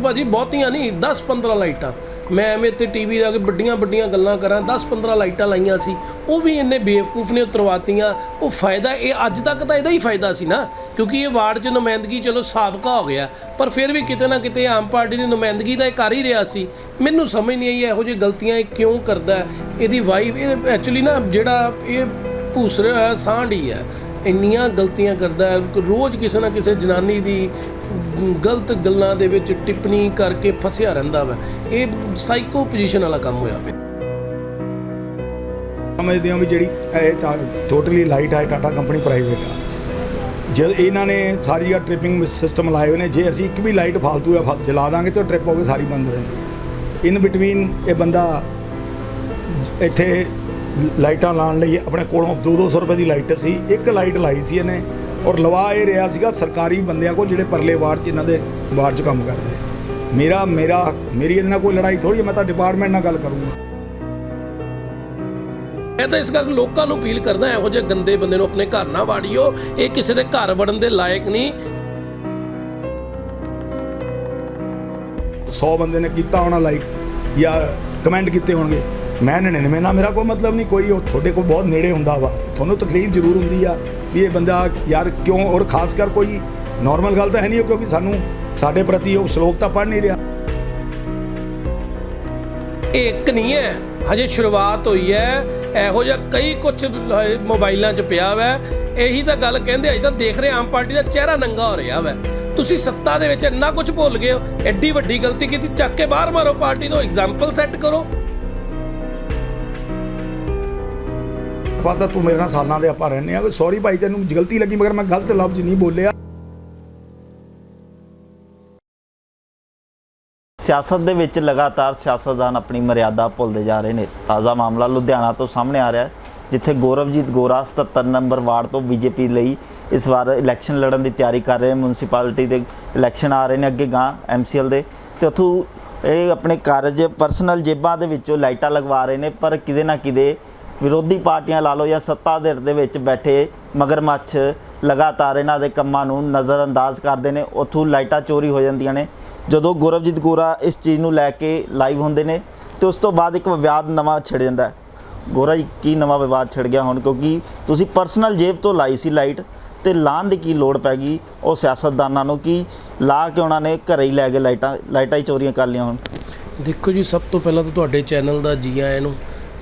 ਭਾਜੀ, ਬਹੁਤੀਆਂ ਨਹੀਂ 10 15 ਲਾਈਟਾਂ। ਮੈਂ ਐਵੇਂ ਤੇ ਟੀਵੀ ਲਾ ਕੇ ਵੱਡੀਆਂ ਵੱਡੀਆਂ ਗੱਲਾਂ ਕਰਾਂ 10 15 ਲਾਈਟਾਂ ਲਾਈਆਂ ਸੀ। ਉਹ ਵੀ ਇੰਨੇ ਬੇਵਕੂਫ ਨੇ ਉਤਰਵਾਤੀਆਂ ਉਹ ਫਾਇਦਾ, ਇਹ ਅੱਜ ਤੱਕ ਤਾਂ ਇਹਦਾ ਹੀ ਫਾਇਦਾ ਸੀ ਨਾ। ਕਿਉਂਕਿ ਇਹ ਵਾਰਡ 'ਚ ਨੁਮਾਇੰਦਗੀ, ਚਲੋ, ਸਾਬਕਾ ਹੋ ਗਿਆ। ਪਰ ਫਿਰ ਵੀ ਕਿਤੇ ਨਾ ਕਿਤੇ ਆਮ ਪਾਰਟੀ ਦੀ ਨੁਮਾਇੰਦਗੀ ਦਾ ਇਹ ਕਰ ਹੀ ਰਿਹਾ ਸੀ। ਮੈਨੂੰ ਸਮਝ ਨਹੀਂ ਆਈ ਇਹੋ ਜਿਹੀ ਗਲਤੀਆਂ ਇਹ ਕਿਉਂ ਕਰਦਾ ਇਹਦੀ ਵਾਈਫ ਇਹ ਐਕਚੁਅਲੀ ਨਾ ਜਿਹੜਾ ਇਹ ਭੂਸ ਰਿਹਾ ਸਾਂਢ ਹੀ। ਹੈ ਇੰਨੀਆਂ ਗਲਤੀਆਂ ਕਰਦਾ ਰੋਜ਼ ਕਿਸੇ ਨਾ ਕਿਸੇ ਜਨਾਨੀ ਦੀ ਗਲਤ ਗੱਲਾਂ ਦੇ ਵਿੱਚ ਟਿੱਪਣੀ ਕਰਕੇ ਫਸਿਆ ਰਹਿੰਦਾ ਵਾ। ਇਹ ਸਾਈਕੋ ਪੋਜੀਸ਼ਨ ਵਾਲਾ ਕੰਮ ਹੋਇਆ ਪਿਆ। ਸਮਝਦੇ ਹਾਂ ਵੀ ਜਿਹੜੀ ਇਹ ਤਾਂ ਟੋਟਲੀ ਲਾਈਟ ਹੈ ਟਾਟਾ ਕੰਪਨੀ ਪ੍ਰਾਈਵੇਟ ਆ। ਜਦ ਇਹਨਾਂ ਨੇ ਸਾਰੀ ਆ ਟ੍ਰਿਪਿੰਗ ਸਿਸਟਮ ਲਾਏ ਹੋਏ ਨੇ, ਜੇ ਅਸੀਂ ਇੱਕ ਵੀ ਲਾਈਟ ਫालतू ਆ, ਫ- ਜਲਾ ਦਾਂਗੇ ਤਾਂ ਟ੍ਰਿਪ ਹੋ ਕੇ ਸਾਰੀ ਬੰਦ ਹੋ ਜਾਂਦੀ ਇਨ ਬਿਟਵੀਨ ਇਹ ਬੰਦਾ ਇੱਥੇ ਲਾਈਟਾਂ ਲਾਉਣ ਲਈ ਆਪਣੇ ਕੋਲੋਂ 2-200 ਰੁਪਏ ਦੀ ਲਾਈਟ ਸੀ, ਇੱਕ ਲਾਈਟ ਲਾਈ ਸੀ ਇਹਨੇ। ਔਰ ਲਵਾ ਇਹ ਰਿਹਾ ਸੀਗਾ ਸਰਕਾਰੀ ਬੰਦਿਆਂ ਕੋਲ ਜਿਹੜੇ ਪਰਲੇ ਵਾਰਡ 'ਚ ਇਹਨਾਂ ਦੇ ਵਾਰਡ 'ਚ ਕੰਮ ਕਰਦੇ। ਮੇਰਾ ਮੇਰਾ ਮੇਰੀ ਇਹਦੇ ਨਾਲ ਕੋਈ ਲੜਾਈ ਥੋੜੀ ਮੈਂ ਤਾਂ ਡਿਪਾਰਟਮੈਂਟ ਨਾਲ ਗੱਲ ਕਰੂੰਗਾ। ਮੈਂ ਤਾਂ ਇਸ ਕਰਕੇ ਲੋਕਾਂ ਨੂੰ ਅਪੀਲ ਕਰਦਾ ਇਹੋ ਜਿਹੇ ਗੰਦੇ ਬੰਦੇ ਨੂੰ ਆਪਣੇ ਘਰ ਨਾ ਵਾੜਿਓ ਇਹ ਕਿਸੇ ਦੇ ਘਰ ਵੜਨ ਦੇ ਲਾਇਕ ਨਹੀਂ। 100 ਬੰਦੇ ਨੇ ਕੀਤਾ ਹੋਣਾ ਲਾਈਕ ਜਾਂ ਕਮੈਂਟ ਕੀਤੇ ਹੋਣਗੇ। ਮੈਂ 99 ਨਾਲ ਮੇਰਾ ਕੋਈ ਮਤਲਬ ਨਹੀਂ ਕੋਈ ਉਹ ਤੁਹਾਡੇ ਕੋਲ ਬਹੁਤ ਨੇੜੇ ਹੁੰਦਾ ਵਾ ਤੁਹਾਨੂੰ ਤਕਲੀਫ ਜ਼ਰੂਰ ਹੁੰਦੀ ਆ। ਵੀ ਇਹ ਬੰਦਾ ਯਾਰ ਕਿਉਂ? ਔਰ ਖਾਸ ਕਰ ਕੋਈ ਨਾਰਮਲ ਗੱਲ ਤਾਂ ਹੈ ਨਹੀਂ ਕਿਉਂਕਿ ਸਾਨੂੰ, ਸਾਡੇ ਪ੍ਰਤੀ ਉਹ ਸ਼ਲੋਕ ਤਾਂ ਪੜ੍ਹ ਨਹੀਂ ਰਿਹਾ। ਇਹ ਇੱਕ ਨਹੀਂ ਹੈ। ਹਜੇ ਸ਼ੁਰੂਆਤ ਹੋਈ ਹੈ। ਇਹੋ ਜਿਹਾ ਕਈ ਕੁਝ ਮੋਬਾਈਲਾਂ 'ਚ ਪਿਆ ਵੈ। ਇਹੀ ਤਾਂ ਗੱਲ ਕਹਿੰਦੇ ਅਜੇ ਤਾਂ ਦੇਖ ਰਹੇ ਆਮ ਪਾਰਟੀ ਦਾ ਚਿਹਰਾ ਨੰਗਾ ਹੋ ਰਿਹਾ ਵੈ। ਤੁਸੀਂ ਸੱਤਾ ਦੇ ਵਿੱਚ ਇੰਨਾ ਕੁਝ ਭੁੱਲ ਗਏ ਹੋ। ਐਡੀ ਵੱਡੀ ਗਲਤੀ ਕੀਤੀ, ਚੱਕ ਕੇ ਬਾਹਰ ਮਾਰੋ ਪਾਰਟੀ ਨੂੰ। ਐਗਜ਼ਾਮਪਲ ਸੈੱਟ ਕਰੋ। ਆਪਾਂ ਤਾਂ ਤੂੰ ਮੇਰੇ ਨਾਲ ਸਾਲਾਂ ਦੇ ਆਪਾਂ ਰਹਿੰਦੇ ਆ ਸੌਰੀ ਭਾਈ, ਤੈਨੂੰ ਗਲਤੀ ਲੱਗੀ, ਮਗਰ ਮੈਂ ਗਲਤ ਲਫ਼ਜ਼ ਨਹੀਂ ਬੋਲਿਆ। ਸਿਆਸਤ ਦੇ ਵਿੱਚ ਲਗਾਤਾਰ ਸਿਆਸਤਦਾਨ ਆਪਣੀ ਮਰਿਆਦਾ ਭੁੱਲਦੇ ਜਾ ਰਹੇ ਨੇ। ਤਾਜ਼ਾ ਮਾਮਲਾ ਲੁਧਿਆਣਾ ਤੋਂ ਸਾਹਮਣੇ ਆ ਰਿਹਾ ਹੈ, ਜਿੱਥੇ ਗੌਰਵਜੀਤ ਗੋਰਾ 77 ਨੰਬਰ ਵਾਰਡ ਤੋਂ ਬੀਜੇਪੀ ਲਈ ਇਸ ਵਾਰ ਇਲੈਕਸ਼ਨ ਲੜਨ ਦੀ ਤਿਆਰੀ ਕਰ ਰਹੇ ਨੇ। ਮਿਊਨਿਸਪੈਲਿਟੀ ਦੇ ਇਲੈਕਸ਼ਨ ਆ ਰਹੇ ਨੇ ਅੱਗੇ ਗਾਂ ਐਮਸੀਐਲ ਦੇ। ਤੇ ਉੱਥੋਂ ਇਹ ਆਪਣੇ ਕਾਰਜ ਪਰਸਨਲ ਜੇਬਾਂ ਦੇ ਵਿੱਚੋਂ ਲਾਈਟਾਂ ਲਗਵਾ ਰਹੇ ਨੇ, ਪਰ ਕਿਤੇ ਨਾ ਕਿਤੇ ਵਿਰੋਧੀ ਪਾਰਟੀਆਂ ਲਾ ਲਓ ਜਾਂ ਸੱਤਾ ਧਿਰ ਦੇ ਵਿੱਚ ਬੈਠੇ ਮਗਰਮੱਛ ਲਗਾਤਾਰ ਇਹਨਾਂ ਦੇ ਕੰਮਾਂ ਨੂੰ ਨਜ਼ਰਅੰਦਾਜ਼ ਕਰਦੇ ਨੇ, ਉੱਥੋਂ ਲਾਈਟਾਂ ਚੋਰੀ ਹੋ ਜਾਂਦੀਆਂ ਨੇ। ਜਦੋਂ ਗੁਰਵਜੀਤ ਗੋਰਾ ਇਸ ਚੀਜ਼ ਨੂੰ ਲੈ ਕੇ ਲਾਈਵ ਹੁੰਦੇ ਨੇ, ਤੇ ਉਸ ਤੋਂ ਬਾਅਦ ਇੱਕ ਵਿਵਾਦ ਨਵਾਂ ਛਿੜ ਜਾਂਦਾ ਹੈ। ਗੋਰਾ ਜੀ, ਕੀ ਨਵਾਂ ਵਿਵਾਦ ਛਿੜ ਗਿਆ ਹੁਣ? ਕਿਉਂਕਿ ਤੁਸੀਂ ਪਰਸਨਲ ਜੇਬ ਤੋਂ ਲਾਈ ਸੀ ਲਾਈਟ ਤੇ ਲਾਣ ਦੀ ਕੀ ਲੋੜ ਪੈ ਗਈ ਉਹ ਸਿਆਸਤਦਾਨਾਂ ਨੂੰ? ਕਿ ਲਾ ਕੇ ਉਹਨਾਂ ਨੇ ਘਰੇ ਹੀ ਲੈ ਕੇ ਲਾਈਟਾਂ ਲਾਈਟਾਂ ਹੀ ਚੋਰੀਆਂ ਕਰ ਲਈਆਂ ਹੁਣ? ਦੇਖੋ ਜੀ, ਸਭ ਤੋਂ ਪਹਿਲਾਂ ਤਾਂ ਤੁਹਾਡੇ ਚੈਨਲ ਦਾ ਜੀ ਆਇਆਂ ਨੂੰ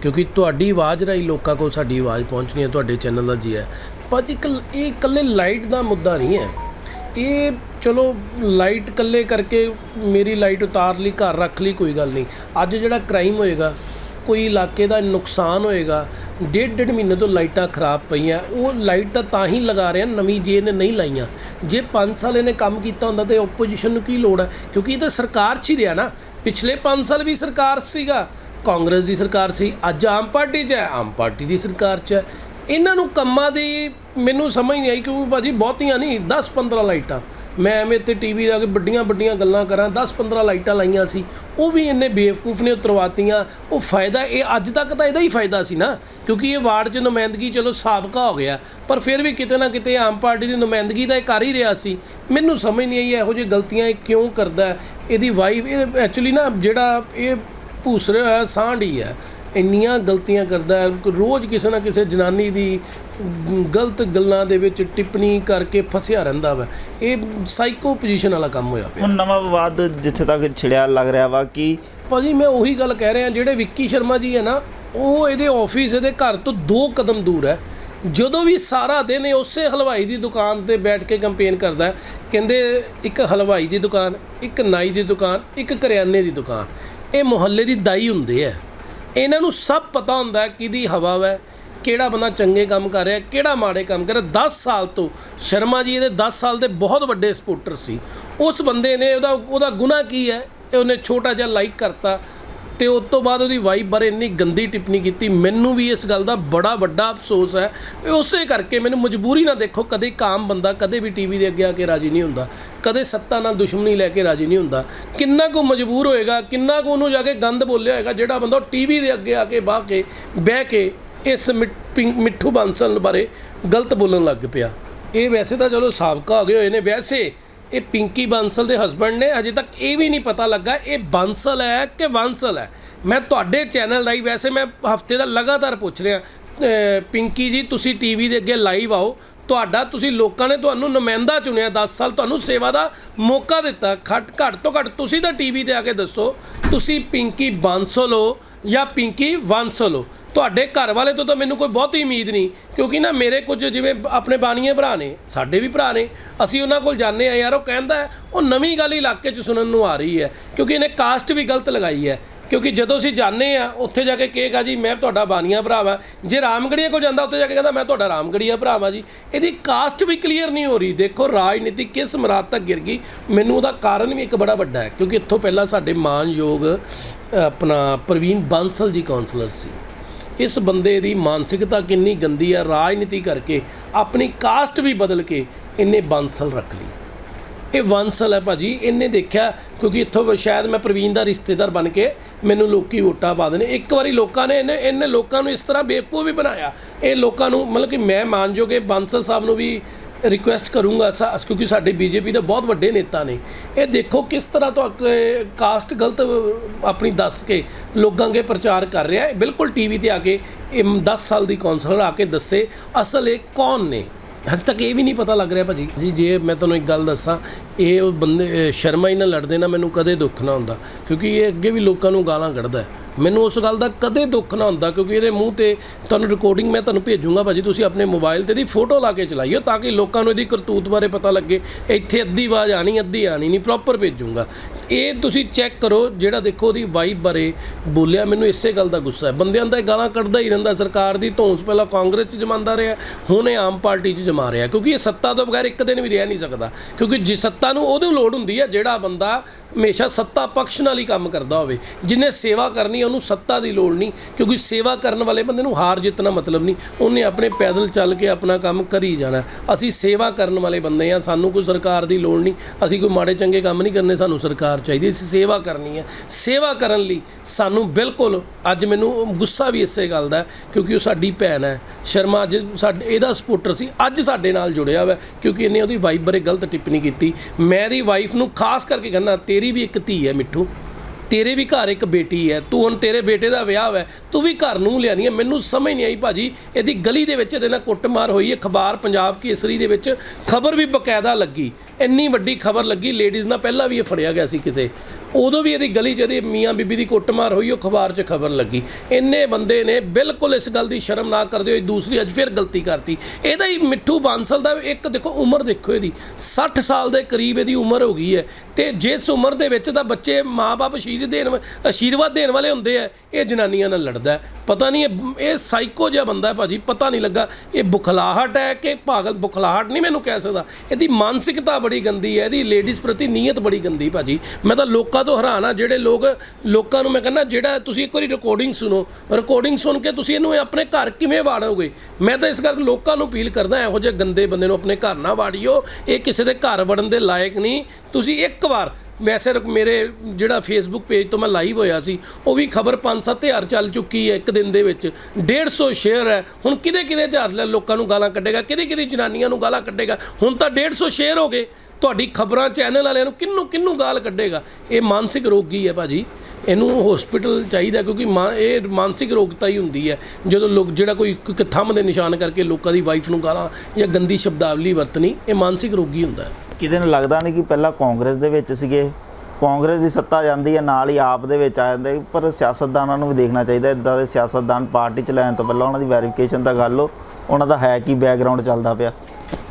ਕਿਉਂਕਿ ਤੁਹਾਡੀ ਆਵਾਜ਼ ਰਾਹੀਂ ਲੋਕਾਂ ਕੋਲ ਸਾਡੀ ਆਵਾਜ਼ ਪਹੁੰਚਣੀ ਹੈ, ਤੁਹਾਡੇ ਚੈਨਲ ਦਾ ਜੀ ਹੈ। ਭਾਜੀ ਇੱਕ ਇਹ ਇਕੱਲੇ ਲਾਈਟ ਦਾ ਮੁੱਦਾ ਨਹੀਂ ਹੈ। ਇਹ ਚਲੋ ਲਾਈਟ ਇਕੱਲੇ ਕਰਕੇ ਮੇਰੀ ਲਾਈਟ ਉਤਾਰ ਲਈ, ਘਰ ਰੱਖ ਲਈ ਕੋਈ ਗੱਲ ਨਹੀਂ। ਅੱਜ ਜਿਹੜਾ ਕ੍ਰਾਈਮ ਹੋਏਗਾ, ਕੋਈ ਇਲਾਕੇ ਦਾ ਨੁਕਸਾਨ ਹੋਏਗਾ ਡੇਢ ਡੇਢ ਮਹੀਨੇ ਤੋਂ ਲਾਈਟਾਂ ਖਰਾਬ ਪਈਆਂ। ਉਹ ਲਾਈਟ ਤਾਂ ਤਾਂ ਹੀ ਲਗਾ ਰਹੇ ਆ, ਨਵੀਂ ਜੇ ਇਹਨੇ ਨਹੀਂ ਲਾਈਆਂ। ਜੇ 5 ਸਾਲ ਇਹਨੇ ਕੰਮ ਕੀਤਾ ਹੁੰਦਾ ਤੇ ਆਪੋਜੀਸ਼ਨ ਨੂੰ ਕੀ ਲੋੜ ਹੈ ਕਿਉਂਕਿ ਇਹ ਤਾਂ ਸਰਕਾਰ 'ਚ ਹੀ ਰਿਹਾ ਨਾ। ਪਿਛਲੇ 5 ਸਾਲ ਵੀ ਸਰਕਾਰ ਸੀਗਾ। ਕਾਂਗਰਸ ਦੀ ਸਰਕਾਰ ਸੀ, ਅੱਜ ਆਮ ਪਾਰਟੀ 'ਚ ਹੈ, ਆਮ ਪਾਰਟੀ ਦੀ ਸਰਕਾਰ 'ਚ ਹੈ। ਇਹਨਾਂ ਨੂੰ ਕੰਮਾਂ ਦੀ ਮੈਨੂੰ ਸਮਝ ਨਹੀਂ ਆਈ ਕਿਉਂਕਿ ਭਾਜੀ ਬਹੁਤੀਆਂ ਨਹੀਂ 10 15 ਲਾਈਟਾਂ। ਮੈਂ ਐਵੇਂ ਤੇ ਟੀਵੀ ਲਾ ਕੇ ਵੱਡੀਆਂ ਵੱਡੀਆਂ ਗੱਲਾਂ ਕਰਾਂ 10 15 ਲਾਈਟਾਂ ਲਾਈਆਂ ਸੀ, ਉਹ ਵੀ ਇੰਨੇ ਬੇਵਕੂਫ ਨੇ, ਉਤਰਵਾਤੀਆਂ। ਉਹ ਫਾਇਦਾ, ਇਹ ਅੱਜ ਤੱਕ ਤਾਂ ਇਹਦਾ ਹੀ ਫਾਇਦਾ ਸੀ ਨਾ, ਕਿਉਂਕਿ ਇਹ ਵਾਰਡ 'ਚ ਨੁਮਾਇੰਦਗੀ ਚਲੋ ਸਾਬਕਾ ਹੋ ਗਿਆ, ਪਰ ਫਿਰ ਵੀ ਕਿਤੇ ਨਾ ਕਿਤੇ ਆਮ ਪਾਰਟੀ ਦੀ ਨੁਮਾਇੰਦਗੀ ਤਾਂ ਇਹ ਕਰ ਹੀ ਰਿਹਾ ਸੀ। ਮੈਨੂੰ ਸਮਝ ਨਹੀਂ ਆਈ ਇਹੋ ਜਿਹੀ ਗਲਤੀਆਂ ਇਹ ਕਿਉਂ ਕਰਦਾ ਇਹਦੀ ਵਾਈਫ ਇਹ ਐਕਚੁਅਲੀ ਨਾ ਜਿਹੜਾ ਇਹ ਭੂਸ ਰਿਹਾ ਹੋਇਆ ਸਾਂਢ ਹੀ ਹੈ। ਇੰਨੀਆਂ ਗਲਤੀਆਂ ਕਰਦਾ ਹੈ। ਰੋਜ਼ ਕਿਸੇ ਨਾ ਕਿਸੇ ਜਨਾਨੀ ਦੀ ਗਲਤ ਗੱਲਾਂ ਦੇ ਵਿੱਚ ਟਿੱਪਣੀ ਕਰਕੇ ਫਸਿਆ ਰਹਿੰਦਾ ਵਾ। ਇਹ ਸਾਈਕੋ ਪੋਜੀਸ਼ਨ ਵਾਲਾ ਕੰਮ ਹੋਇਆ ਪਿਆ। ਹੁਣ ਨਵਾਂ ਵਿਵਾਦ ਜਿੱਥੇ ਤੱਕ ਛਿੜਿਆ ਲੱਗ ਰਿਹਾ ਵਾ ਕਿ ਭਾਜੀ ਮੈਂ ਉਹੀ ਗੱਲ ਕਹਿ ਰਿਹਾ ਜਿਹੜੇ ਵਿੱਕੀ ਸ਼ਰਮਾ ਜੀ ਹੈ ਨਾ ਉਹ ਇਹਦੇ ਆਫਿਸ ਇਹਦੇ ਘਰ ਤੋਂ ਦੋ ਕਦਮ ਦੂਰ ਹੈ। ਜਦੋਂ ਵੀ ਸਾਰਾ ਦਿਨ ਇਹ ਉਸੇ ਹਲਵਾਈ ਦੀ ਦੁਕਾਨ ਤੇ ਬੈਠ ਕੇ ਕੰਪੇਨ ਕਰਦਾ ਹੈ, ਕਹਿੰਦੇ ਇੱਕ ਹਲਵਾਈ ਦੀ ਦੁਕਾਨ ਇੱਕ ਨਾਈ ਦੀ ਦੁਕਾਨ ਇੱਕ ਕਰਿਆਨੇ ਦੀ ਦੁਕਾਨ। ਇਹ ਮੁਹੱਲੇ ਦੀ ਦਾਈ ਹੁੰਦੇ ਆ। ਇਹਨਾਂ ਨੂੰ ਸਭ ਪਤਾ ਹੁੰਦਾ ਕਿਹਦੀ ਹਵਾ ਵੈ, ਕਿਹੜਾ ਬੰਦਾ ਚੰਗੇ ਕੰਮ ਕਰ ਰਿਹਾ, ਕਿਹੜਾ ਮਾੜੇ ਕੰਮ ਕਰ ਰਿਹਾ। 10 ਸਾਲ ਤੋਂ ਸ਼ਰਮਾ ਜੀ ਇਹਦੇ 10 ਸਾਲ ਦੇ ਬਹੁਤ ਵੱਡੇ ਸਪੋਰਟਰ ਸੀ। ਉਸ ਬੰਦੇ ਨੇ ਉਹਦਾ ਉਹਦਾ ਗੁਨਾਹ ਕੀ ਹੈ? ਇਹ ਉਹਨੇ ਛੋਟਾ ਜਿਹਾ ਲਾਈਕ ਕਰਤਾ। ਤੇ ਉਸ ਤੋਂ ਬਾਅਦ ਉਹਦੀ ਵਾਈਫ ਬਾਰੇ ਇੰਨੀ ਗੰਦੀ ਟਿੱਪਣੀ ਕੀਤੀ, ਮੈਨੂੰ ਵੀ ਇਸ ਗੱਲ ਦਾ ਬੜਾ ਵੱਡਾ ਅਫਸੋਸ ਹੈ। ਉਸੇ ਕਰਕੇ ਮੈਨੂੰ ਮਜਬੂਰੀ ਨਾ ਦੇਖੋ, ਕਦੇ ਇੱਕ ਆਮ ਬੰਦਾ ਕਦੇ ਵੀ ਟੀਵੀ ਦੇ ਅੱਗੇ ਆ ਕੇ ਰਾਜੀ ਨਹੀਂ ਹੁੰਦਾ। ਕਦੇ ਸੱਤਾ ਨਾਲ ਦੁਸ਼ਮਣੀ ਲੈ ਕੇ ਰਾਜੀ ਨਹੀਂ ਹੁੰਦਾ। ਕਿੰਨਾ ਕੁ ਮਜਬੂਰ ਹੋਏਗਾ, ਕਿੰਨਾ ਕੁ ਉਹਨੂੰ ਜਾ ਕੇ ਗੰਦ ਬੋਲਿਆ ਹੋਏਗਾ, ਜਿਹੜਾ ਬੰਦਾ ਟੀਵੀ ਦੇ ਅੱਗੇ ਆ ਕੇ ਬਾਹ ਕੇ, ਬਹਿ ਕੇ ਇਸ ਮਿ- ਪਿੰ- ਮਿੱਠੂ ਬਾਂਸਲ ਬਾਰੇ ਗਲਤ ਬੋਲਣ ਲੱਗ ਪਿਆ। ਇਹ ਵੈਸੇ ਤਾਂ ਚਲੋ ਸਾਬਕਾ ਹੋ ਗਏ ਹੋਏ ਨੇ। ਵੈਸੇ ਇਹ ਪਿੰਕੀ ਬਾਂਸਲ ਦੇ ਹਸਬੰਡ ਨੇ, ਅਜੇ ਤੱਕ ਇਹ ਵੀ ਨਹੀਂ ਪਤਾ ਲੱਗਾ ਇਹ ਬਾਂਸਲ ਹੈ ਕਿ ਵਾਂਸਲ ਹੈ। ਮੈਂ ਤੁਹਾਡੇ ਚੈਨਲ ਰਾਹੀਂ ਵੈਸੇ ਮੈਂ ਹਫ਼ਤੇ ਦਾ ਲਗਾਤਾਰ ਪੁੱਛ ਰਿਹਾ ਪਿੰਕੀ ਜੀ, ਤੁਸੀਂ ਟੀਵੀ ਦੇ ਅੱਗੇ ਲਾਈਵ ਆਓ। ਤੁਹਾਡਾ, ਤੁਸੀਂ ਲੋਕਾਂ ਨੇ ਤੁਹਾਨੂੰ ਨੁਮਾਇੰਦਾ ਚੁਣਿਆ 10 ਸਾਲ ਤੁਹਾਨੂੰ ਸੇਵਾ ਦਾ ਮੌਕਾ ਦਿੱਤਾ। ਘੱਟ ਘੱਟ ਤੋਂ ਘੱਟ ਤੁਸੀਂ ਤਾਂ ਟੀਵੀ ਤੇ ਆ ਕੇ ਦੱਸੋ, ਤੁਸੀਂ ਪਿੰਕੀ ਬਾਂਸਲ ਹੋ। ਜਾਂ ਪਿੰਕੀ ਵਾਂਸਲੋ। ਤੁਹਾਡੇ ਘਰ ਵਾਲੇ ਤੋਂ ਤਾਂ ਮੈਨੂੰ ਕੋਈ ਬਹੁਤੀ ਉਮੀਦ ਨਹੀਂ, ਕਿਉਂਕਿ ਨਾ ਮੇਰੇ ਕੁਝ ਜਿਵੇਂ ਆਪਣੇ ਬਾਣੀਏ ਭਰਾ ਨੇ, ਸਾਡੇ ਵੀ ਭਰਾ ਨੇ, ਅਸੀਂ ਉਹਨਾਂ ਕੋਲ ਜਾਂਦੇ ਆ ਯਾਰ, ਉਹ ਕਹਿੰਦਾ ਉਹ ਨਵੀਂ ਗੱਲ ਇਲਾਕੇ 'ਚ ਸੁਣਨ ਨੂੰ ਆ ਰਹੀ ਹੈ, ਕਿਉਂਕਿ ਇਹਨੇ ਕਾਸਟ ਵੀ ਗਲਤ ਲਗਾਈ ਹੈ। ਕਿਉਂਕਿ ਜਦੋਂ ਅਸੀਂ ਜਾਂਦੇ ਆ, ਉੱਥੇ ਜਾ ਕੇ ਕਹੇਗਾ ਜੀ, ਮੈਂ ਤੁਹਾਡਾ ਬਾਨੀਆ ਭਰਾ ਵਾਂ। ਜੇ ਰਾਮਗੜੀਆ ਕੋਲ ਜਾਂਦਾ, ਉੱਥੇ ਜਾ ਕੇ ਕਹਿੰਦਾ, ਮੈਂ ਤੁਹਾਡਾ ਰਾਮਗੜੀਆ ਭਰਾ ਵਾਂ ਜੀ। ਇਹਦੀ ਕਾਸਟ ਵੀ ਕਲੀਅਰ ਨਹੀਂ ਹੋ ਰਹੀ। ਦੇਖੋ ਰਾਜਨੀਤੀ ਕਿਸ ਮਰਾਦ ਤੱਕ ਗਿਰ ਗਈ। ਮੈਨੂੰ ਉਹਦਾ ਕਾਰਨ ਵੀ ਇੱਕ ਬੜਾ ਵੱਡਾ ਹੈ, ਕਿਉਂਕਿ ਇੱਥੋਂ ਪਹਿਲਾਂ ਸਾਡੇ ਮਾਨਯੋਗ ਆਪਣਾ ਪ੍ਰਵੀਨ ਬਾਂਸਲ ਜੀ ਕਾਉਂਸਲਰ ਸੀ। ਇਸ ਬੰਦੇ ਦੀ ਮਾਨਸਿਕਤਾ ਕਿੰਨੀ ਗੰਦੀ ਹੈ। ਰਾਜਨੀਤੀ ਕਰਕੇ ਆਪਣੀ ਕਾਸਟ ਵੀ ਬਦਲ ਕੇ ਇਹਨੇ ਬਾਂਸਲ ਰੱਖ ਲਈ। ਇਹ ਵਾਂਸਲ ਹੈ ਭਾਜੀ, ਇਹਨੇ ਦੇਖਿਆ, ਕਿਉਂਕਿ ਇੱਥੋਂ ਸ਼ਾਇਦ ਮੈਂ ਪ੍ਰਵੀਨ ਦਾ ਰਿਸ਼ਤੇਦਾਰ ਬਣ ਕੇ ਮੈਨੂੰ ਲੋਕੀ ਵੋਟਾਂ ਪਾ ਦੇਣੇ। ਇੱਕ ਵਾਰੀ ਲੋਕਾਂ ਨੇ ਇਹਨੇ ਇਹਨੇ ਲੋਕਾਂ ਨੂੰ ਇਸ ਤਰ੍ਹਾਂ ਬੇਵਕੂਫ ਵੀ ਬਣਾਇਆ। ਇਹ ਲੋਕਾਂ ਨੂੰ ਮਤਲਬ ਕਿ ਮੈਂ ਮਾਨਯੋਗ ਬਾਂਸਲ ਸਾਹਿਬ ਨੂੰ ਵੀ ਰਿਕੁਐਸਟ ਕਰੂੰਗਾ, ਸਾ- ਕਿਉਂਕਿ ਸਾਡੇ ਬੀਜੇਪੀ ਦੇ ਬਹੁਤ ਵੱਡੇ ਨੇਤਾ ਨੇ। ਇਹ ਦੇਖੋ ਕਿਸ ਤਰ੍ਹਾਂ ਤੋਂ ਕਾਸਟ ਗਲਤ ਆਪਣੀ ਦੱਸ ਕੇ ਲੋਕਾਂ ਅੱਗੇ ਪ੍ਰਚਾਰ ਕਰ ਰਿਹਾ ਹੈ। ਬਿਲਕੁਲ ਟੀਵੀ ਤੇ ਆ ਕੇ, ਇਹ 10 ਸਾਲ ਦੀ ਕਾਉਂਸਲਰ ਆ ਕੇ ਦੱਸੇ, ਅਸਲ ਇਹ ਕੌਣ ਨੇ? ਹੱਦ ਤੱਕ ਇਹ ਵੀ ਨਹੀਂ ਪਤਾ ਲੱਗ ਰਿਹਾ ਭਾਜੀ। ਜੀ, ਜੇ ਮੈਂ ਤੁਹਾਨੂੰ ਇੱਕ ਗੱਲ ਦੱਸਾਂ, ਇਹ ਉਹ ਬੰਦੇ ਸ਼ਰਮਾ ਹੀ ਨਾਲ ਲੜਦੇ ਨਾ ਮੈਨੂੰ ਕਦੇ ਦੁੱਖ ਨਾ ਹੁੰਦਾ, ਕਿਉਂਕਿ ਇਹ ਅੱਗੇ ਵੀ ਲੋਕਾਂ ਨੂੰ ਗਾਲਾਂ ਕੱਢਦਾ ਹੈ। ਮੈਨੂੰ ਉਸ ਗੱਲ ਦਾ ਕਦੇ ਦੁੱਖ ਨਾ ਹੁੰਦਾ, ਕਿਉਂਕਿ ਇਹਦੇ ਮੂੰਹ ਤੇ ਤੁਹਾਨੂੰ ਰਿਕਾਰਡਿੰਗ ਮੈਂ ਤੁਹਾਨੂੰ ਭੇਜੂੰਗਾ ਭਾਜੀ, ਤੁਸੀਂ ਆਪਣੇ ਮੋਬਾਈਲ ਤੇ ਦੀ ਫੋਟੋ ਲਾ ਕੇ ਚਲਾਈਓ ਤਾਂ ਕਿ ਲੋਕਾਂ ਨੂੰ ਇਹਦੀ ਕਰਤੂਤ ਬਾਰੇ ਪਤਾ ਲੱਗੇ। ਇੱਥੇ ਅੱਧੀ ਆਵਾਜ਼ ਆਣੀ, ਅੱਧੀ ਆਣੀ ਨਹੀਂ ਪ੍ਰੋਪਰ ਭੇਜੂੰਗਾ। ਇਹ ਤੁਸੀਂ ਚੈੱਕ ਕਰੋ, ਜਿਹੜਾ ਦੇਖੋ ਉਹਦੀ ਵਾਈਫ ਬਾਰੇ ਬੋਲਿਆ, ਮੈਨੂੰ ਇਸੇ ਗੱਲ ਦਾ ਗੁੱਸਾ ਹੈ। ਬੰਦਿਆਂ ਦਾ ਇਹ ਗਾਲਾਂ ਕੱਢਦਾ ਹੀ ਰਹਿੰਦਾ, ਸਰਕਾਰ ਦੀ ਧੌਂਸ ਪਹਿਲਾਂ ਕਾਂਗਰਸ 'ਚ ਜਮਾਂਦਾ ਰਿਹਾ, ਹੁਣ ਇਹ ਆਮ ਪਾਰਟੀ 'ਚ ਜਮਾ ਰਿਹਾ, ਕਿਉਂਕਿ ਇਹ ਸੱਤਾ ਤੋਂ ਬਗੈਰ ਇੱਕ ਦਿਨ ਵੀ ਰਹਿ ਨਹੀਂ ਸਕਦਾ। ਕਿਉਂਕਿ ਜਿਸ ਸੱਤਾ ਨੂੰ ਉਹਨੂੰ ਲੋੜ ਹੁੰਦੀ ਹੈ, ਜਿਹੜਾ ਬੰਦਾ ਹਮੇਸ਼ਾ ਸੱਤਾ ਪਕਸ਼ ਨਾਲ ਹੀ ਕੰਮ ਕਰਦਾ ਹੋਵੇ, ਜਿਨੇ ਸੇਵਾ ਕਰਨੀ ਉਹਨੂੰ ਸੱਤਾ ਦੀ ਲੋੜ ਨਹੀਂ, ਕਿਉਂਕਿ ਸੇਵਾ ਕਰਨ ਵਾਲੇ ਬੰਦੇ ਨੂੰ ਹਾਰ ਜਿੱਤਣਾ ਮਤਲਬ ਨਹੀਂ। ਉਹਨੇ ਆਪਣੇ ਪੈਦਲ ਚੱਲ ਕੇ ਆਪਣਾ ਕੰਮ ਕਰੀ ਜਾਣਾ। ਅਸੀਂ ਸੇਵਾ ਕਰਨ ਵਾਲੇ ਬੰਦੇ ਆ ਸਾਨੂੰ ਕੋਈ ਸਰਕਾਰ ਦੀ ਲੋੜ ਨਹੀਂ। ਅਸੀਂ ਕੋਈ ਮਾੜੇ ਚੰਗੇ ਕੰਮ ਨਹੀਂ ਕਰਨੇ, ਸਾਨੂੰ ਸਰਕਾਰ ਚਾਹੀਦੀ ਅਸੀਂ ਸੇਵਾ ਕਰਨੀ ਹੈ। ਸੇਵਾ ਕਰਨ ਲਈ ਸਾਨੂੰ ਬਿਲਕੁਲ ਅੱਜ ਮੈਨੂੰ ਗੁੱਸਾ ਵੀ ਇਸੇ ਗੱਲ ਦਾ ਕਿਉਂਕਿ ਉਹ ਸਾਡੀ ਭੈਣ ਹੈ। ਸ਼ਰਮਾ ਅੱਜ ਸਾਡੇ, ਇਹਦਾ ਸਪੋਰਟਰ ਸੀ, ਅੱਜ ਸਾਡੇ ਨਾਲ ਜੁੜਿਆ ਹੋਇਆ, ਕਿਉਂਕਿ ਇਹਨੇ ਉਹਦੀ ਵਾਈਫ ਬਾਰੇ ਗਲਤ ਟਿੱਪਣੀ ਕੀਤੀ। ਮੈਂ ਇਹਦੀ ਵਾਈਫ ਨੂੰ ਖਾਸ ਕਰਕੇ ਕਹਿੰਦਾ, ਤੇਰੀ ਵੀ ਇੱਕ ਧੀ ਹੈ ਮਿੱਠੂ। ਤੇਰੇ ਵੀ ਘਰ ਇੱਕ ਬੇਟੀ ਹੈ, ਤੂੰ ਹੁਣ ਤੇਰੇ ਬੇਟੇ ਦਾ ਵਿਆਹ ਹੈ ਤੂੰ ਵੀ ਘਰ ਨੂੰ ਲਿਆਣੀ ਹੈ। ਮੈਨੂੰ ਸਮਝ ਨਹੀਂ ਆਈ ਭਾਜੀ, ਇਹਦੀ ਗਲੀ ਦੇ ਵਿੱਚ ਇਹਦੇ ਨਾਲ ਕੁੱਟਮਾਰ ਹੋਈ ਅਖਬਾਰ ਪੰਜਾਬ ਕੇਸਰੀ ਦੇ ਵਿੱਚ ਖਬਰ ਵੀ ਬਕਾਇਦਾ ਲੱਗੀ। ਇੰਨੀ ਵੱਡੀ ਖਬਰ ਲੱਗੀ ਲੇਡੀਜ਼ ਨਾਲ ਪਹਿਲਾਂ ਵੀ ਇਹ ਫੜਿਆ ਗਿਆ ਸੀ ਕਿਸੇ। ਉਦੋਂ ਵੀ ਇਹਦੀ ਗਲੀ 'ਚ ਇਹਦੀ ਮੀਆਂ ਬੀਬੀ ਦੀ ਕੁੱਟਮਾਰ ਹੋਈ, ਉਹ ਅਖਬਾਰ 'ਚ ਖਬਰ ਲੱਗੀ। ਇੰਨੇ ਬੰਦੇ ਨੇ ਬਿਲਕੁਲ ਇਸ ਗੱਲ ਦੀ ਸ਼ਰਮ ਨਾ ਕਰਦੇ ਹੋਏ ਦੂਸਰੀ ਅੱਜ ਫਿਰ ਗਲਤੀ ਕਰਤੀ। ਇਹਦਾ ਹੀ ਮਿੱਠੂ ਬਾਂਸਲ ਦਾ ਇੱਕ ਦੇਖੋ ਉਮਰ ਦੇਖੋ ਇਹਦੀ। 60 ਸਾਲ ਦੇ ਕਰੀਬ ਇਹਦੀ ਉਮਰ ਹੋ ਗਈ ਹੈ ਤੇ ਜਿਸ ਉਮਰ ਦੇ ਵਿੱਚ ਤਾਂ ਬੱਚੇ ਮਾਪੇ ਅਸ਼ੀਰਵਾਦ ਦੇਣ ਵਾ- ਆਸ਼ੀਰਵਾਦ ਦੇਣ ਵਾਲੇ ਹੁੰਦੇ ਆ, ਇਹ ਜਨਾਨੀਆਂ ਨਾਲ ਲੜਦਾ ਪਤਾ ਨਹੀਂ ਇਹ ਇਹ ਸਾਈਕੋ ਜਿਹਾ ਬੰਦਾ ਹੈ ਭਾਜੀ, ਪਤਾ ਨਹੀਂ ਲੱਗਾ, ਇਹ ਬੁਖਲਾਹਟ ਹੈ ਕਿ ਪਾਗਲ, ਬੁਖਲਾਹਟ ਨਹੀਂ ਮੈਨੂੰ ਕਹਿ ਸਕਦਾ। ਇਹਦੀ ਮਾਨਸਿਕਤਾ ਬੜੀ ਗੰਦੀ ਹੈ, ਇਹਦੀ ਲੇਡੀਜ਼ ਪ੍ਰਤੀ ਨੀਅਤ ਬੜੀ ਗੰਦੀ ਭਾਜੀ। ਮੈਂ ਤਾਂ ਲੋਕਾਂ ਤੋਂ ਹੈਰਾਨ ਆ ਜਿਹੜੇ ਲੋਕ, ਲੋਕਾਂ ਨੂੰ ਮੈਂ ਕਹਿੰਦਾ, ਜਿਹੜਾ ਤੁਸੀਂ ਇੱਕ ਵਾਰੀ ਰਿਕਾਰਡਿੰਗ ਸੁਣੋ ਰਿਕਾਰਡਿੰਗ ਸੁਣ ਕੇ ਤੁਸੀਂ ਇਹਨੂੰ ਆਪਣੇ ਘਰ ਕਿਵੇਂ ਵਾੜੋਗੇ? ਮੈਂ ਤਾਂ ਇਸ ਕਰਕੇ ਲੋਕਾਂ ਨੂੰ ਅਪੀਲ ਕਰਦਾ, ਇਹੋ ਜਿਹੇ ਗੰਦੇ ਬੰਦੇ ਨੂੰ ਆਪਣੇ ਘਰ ਨਾ ਵਾੜਿਓ, ਇਹ ਕਿਸੇ ਦੇ ਘਰ ਵੜਨ ਦੇ ਲਾਇਕ ਨਹੀਂ। ਤੁਸੀਂ ਇੱਕ ਵਾਰ ਵੈਸੇ ਤਾਂ ਮੇਰੇ ਜਿਹੜਾ ਫੇਸਬੁੱਕ ਪੇਜ ਤੋਂ ਮੈਂ ਲਾਈਵ ਹੋਇਆ ਸੀ, ਉਹ ਵੀ ਖਬਰ 5-7000 ਚੱਲ ਚੁੱਕੀ ਹੈ ਇੱਕ ਦਿਨ ਦੇ ਵਿੱਚ। 150 ਸ਼ੇਅਰ ਹੈ। ਹੁਣ ਕਿਹਦੇ ਕਿਹਦੇ ਹਜ਼ਾਰ ਲੈ ਲੋਕਾਂ ਨੂੰ ਗਾਲਾਂ ਕੱਢੇਗਾ? ਕਿਹਦੀ ਕਿਹਦੀ ਜਨਾਨੀਆਂ ਨੂੰ ਗਾਲਾਂ ਕੱਢੇਗਾ? ਹੁਣ ਤਾਂ 150 ਸ਼ੇਅਰ ਹੋ ਗਏ। ਤੁਹਾਡੀ ਖਬਰਾਂ ਚੈਨਲ ਵਾਲਿਆਂ ਨੂੰ ਕਿੰਨੂੰ ਕਿੰਨੂੰ ਗਾਲ ਕੱਢੇਗਾ? ਇਹ ਮਾਨਸਿਕ ਰੋਗੀ ਹੈ ਭਾਜੀ। ਇਹਨੂੰ ਹਸਪੀਟਲ ਚਾਹੀਦਾ ਕਿਉਂਕਿ ਮਾਂ, ਇਹ ਮਾਨਸਿਕ ਰੋਗਤਾ ਹੀ ਹੁੰਦੀ ਹੈ। ਜਦੋਂ ਲੋਕ, ਜਿਹੜਾ ਕੋਈ ਇੱਕ ਥੰਮ ਦੇ ਨਿਸ਼ਾਨ ਕਰਕੇ ਲੋਕਾਂ ਦੀ ਵਾਈਫ ਨੂੰ ਗਾਲਾਂ ਜਾਂ ਗੰਦੀ ਸ਼ਬਦਾਵਲੀ ਵਰਤਣੀ, ਇਹ ਮਾਨਸਿਕ ਰੋਗੀ ਹੁੰਦਾ ਹੈ। ਕਿਤੇ ਨੂੰ ਲੱਗਦਾ ਨਹੀਂ ਕਿ ਪਹਿਲਾਂ ਕਾਂਗਰਸ ਦੇ ਵਿੱਚ ਸੀਗੇ। ਕਾਂਗਰਸ ਦੀ ਸੱਤਾ ਜਾਂਦੀ ਹੈ, ਨਾਲ ਹੀ ਆਪ ਦੇ ਵਿੱਚ ਆ ਜਾਂਦੇ। ਪਰ ਸਿਆਸਤਦਾਨਾਂ ਨੂੰ ਵੀ ਦੇਖਣਾ ਚਾਹੀਦਾ ਇਦਾਂ ਦੇ ਸਿਆਸਤਦਾਨ ਪਾਰਟੀ ਚ ਲੈਣ ਤੋਂ ਪਹਿਲਾਂ ਉਹਨਾਂ ਦੀ ਵੈਰੀਫਿਕੇਸ਼ਨ ਦਾ ਕਰ ਲਓ, ਉਹਨਾਂ ਦਾ ਹੈ ਕੀ ਬੈਕਗ੍ਰਾਉਂਡ ਚੱਲਦਾ ਪਿਆ।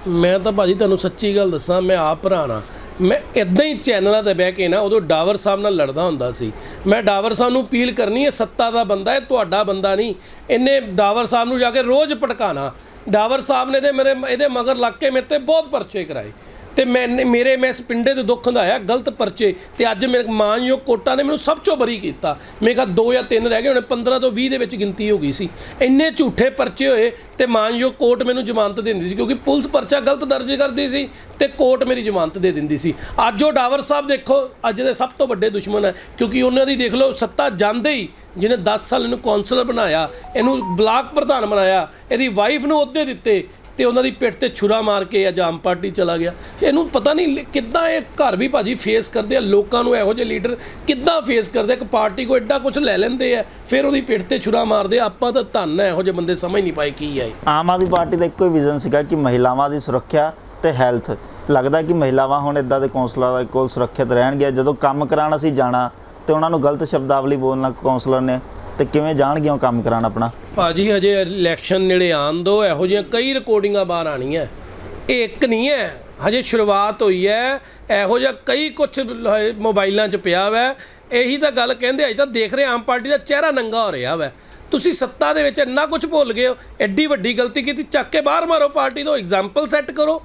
ਮੈਂ ਤਾਂ ਭਾਜੀ ਤੁਹਾਨੂੰ ਸੱਚੀ ਗੱਲ ਦੱਸਾਂ, ਮੈਂ ਆਪ ਭਰਾਣਾ ਮੈਂ ਇਦਾਂ ਹੀ ਚੈਨਲਾਂ ਤੇ ਬਹਿ ਕੇ ਨਾ ਉਦੋਂ ਡਾਵਰ ਸਾਹਿਬ ਨਾਲ ਲੜਦਾ ਹੁੰਦਾ ਸੀ। ਮੈਂ ਡਾਵਰ ਸਾਹਿਬ ਨੂੰ ਅਪੀਲ ਕਰਨੀ ਹੈ, ਸੱਤਾ ਦਾ ਬੰਦਾ ਹੈ, ਤੁਹਾਡਾ ਬੰਦਾ ਨਹੀਂ। ਇਹਨੇ ਡਾਵਰ ਸਾਹਿਬ ਨੂੰ ਜਾ ਕੇ ਰੋਜ਼ ਭਟਕਾਣਾ ਡਾਵਰ ਸਾਹਿਬ ਨੇ ਤੇ ਮੇਰੇ ਇਹਦੇ ਮਗਰ ਲੱਗ ਕੇ ਮੇਰੇ ਤੇ ਬਹੁਤ ਪਰਚੇ ਕਰਾਏ। ਤੇ ਮੈਂ ਮੇਰੇ ਮੈਂ ਇਸ ਪਿੰਡੇ ਦੇ ਦੁੱਖ ਹੰਦਾਇਆ ਗਲਤ ਪਰਚੇ ਤੇ ਅੱਜ ਮੇਰੇ ਮਾਨਯੋਗ ਕੋਟਾ ਨੇ ਮੈਨੂੰ ਸਭ ਤੋਂ ਬਰੀ ਕੀਤਾ। ਮੇਰੇ ਖਿਆਲ ਦੋ ਜਾਂ ਤਿੰਨ ਰਹਿ ਗਏ, ਹੁਣ 15 ਤੋਂ 20 ਦੇ ਵਿੱਚ ਗਿਣਤੀ ਹੋ ਗਈ ਸੀ। ਇੰਨੇ ਝੂਠੇ ਪਰਚੇ ਹੋਏ ਤੇ ਮਾਨਯੋਗ ਕੋਰਟ ਮੈਨੂੰ ਜ਼ਮਾਨਤ ਦਿੰਦੀ ਸੀ, ਕਿਉਂਕਿ ਪੁਲਿਸ ਪਰਚਾ ਗਲਤ ਦਰਜ ਕਰਦੀ ਸੀ ਤੇ ਕੋਰਟ ਮੇਰੀ ਜ਼ਮਾਨਤ ਦੇ ਦਿੰਦੀ ਸੀ। ਅੱਜ ਉਹ ਡਾਵਰ ਸਾਹਿਬ ਦੇਖੋ, ਅੱਜ ਦੇ ਸਭ ਤੋਂ ਵੱਡੇ ਦੁਸ਼ਮਣ ਹੈ, ਕਿਉਂਕਿ ਉਹਨਾਂ ਦੀ ਦੇਖ ਲਓ, ਸੱਤਾ ਜਾਂਦੇ ਹੀ ਜਿਹਨੇ 10 ਸਾਲ ਇਹਨੂੰ ਕੌਂਸਲਰ ਬਣਾਇਆ, ਇਹਨੂੰ ਬਲਾਕ ਪ੍ਰਧਾਨ ਬਣਾਇਆ, ਇਹਦੀ ਵਾਈਫ ਨੂੰ ਅਹੁਦੇ ਦਿੱਤੇ ਤੇ ਉਹਨਾਂ ਦੀ ਪਿੱਠ ਤੇ ਛੁਰਾ ਮਾਰ ਕੇ ਅੱਜ ਆਮ ਪਾਰਟੀ ਚਲਾ ਗਿਆ। ਇਹਨੂੰ ਪਤਾ ਨਹੀਂ ਕਿੱਦਾਂ ਇਹ ਘਰ ਵੀ ਭਾਜੀ ਫੇਸ ਕਰਦੇ ਆ, ਲੋਕਾਂ ਨੂੰ ਇਹੋ ਜਿਹੇ ਲੀਡਰ ਕਿੱਦਾਂ ਫੇਸ ਕਰਦੇ ਇੱਕ ਪਾਰਟੀ ਕੋ ਐਡਾ ਕੁਝ ਲੈ ਲੈਂਦੇ ਆ, ਫਿਰ ਉਹਦੀ ਪਿੱਠ ਤੇ ਛੁਰਾ ਮਾਰਦੇ ਆਪਾਂ ਤਾਂ ਧੰਨ ਹੈ ਇਹੋ ਜਿਹੇ ਬੰਦੇ ਸਮਝ ਨਹੀਂ ਪਾਏ ਕੀ ਹੈ ਆਮ ਆਦਮੀ ਪਾਰਟੀ ਦਾ ਇੱਕੋ ਹੀ ਵਿਜ਼ਨ ਸੀਗਾ ਕਿ ਮਹਿਲਾਵਾਂ ਦੀ ਸੁਰੱਖਿਆ ਤੇ ਹੈਲਥ ਲੱਗਦਾ ਕਿ ਮਹਿਲਾਵਾਂ ਹੁਣ ਇਦਾਂ ਦੇ ਕੌਂਸਲਰਾਂ ਕੋਲ ਸੁਰੱਖਿਅਤ ਰਹਿਣਗੀਆਂ। ਜਦੋਂ ਕੰਮ ਕਰਾਉਣ ਅਸੀਂ ਜਾਣਾ ਤੇ ਉਹਨਾਂ ਨੂੰ ਗਲਤ ਸ਼ਬਦਾਵਲੀ ਬੋਲਣਾ ਕੌਂਸਲਰ ਨੇ ਤੇ ਕਿਵੇਂ ਜਾਣਗੇ ਉਹ ਕੰਮ ਕਰਾਉਣ ਆਪਣਾ? ਭਾਜੀ, ਹਜੇ ਇਲੈਕਸ਼ਨ ਨੇੜੇ ਆਉਣ ਦੋ, ਇਹੋ ਜਿਹੀਆਂ ਕਈ ਰਿਕਾਰਡਿੰਗਾਂ ਬਾਹਰ ਆਣੀਆਂ ਇਹ ਇੱਕ ਨਹੀਂ ਹੈ, ਹਜੇ ਸ਼ੁਰੂਆਤ ਹੋਈ ਹੈ। ਇਹੋ ਜਿਹਾ ਕਈ ਕੁਝ ਮੋਬਾਈਲਾਂ 'ਚ ਪਿਆ ਵੈ। ਇਹੀ ਤਾਂ ਗੱਲ ਕਹਿੰਦੇ, ਅਜੇ ਤਾਂ ਦੇਖ ਰਹੇ ਆਮ ਪਾਰਟੀ ਦਾ ਚਿਹਰਾ ਨੰਗਾ ਹੋ ਰਿਹਾ ਵੈ। ਤੁਸੀਂ ਸੱਤਾ ਦੇ ਵਿੱਚ ਇੰਨਾ ਕੁਝ ਭੁੱਲ ਗਏ ਹੋ, ਐਡੀ ਵੱਡੀ ਗਲਤੀ ਕੀਤੀ, ਚੱਕ ਕੇ ਬਾਹਰ ਮਾਰੋ ਪਾਰਟੀ ਤੋਂ ਐਗਜ਼ਾਮਪਲ ਸੈੱਟ ਕਰੋ।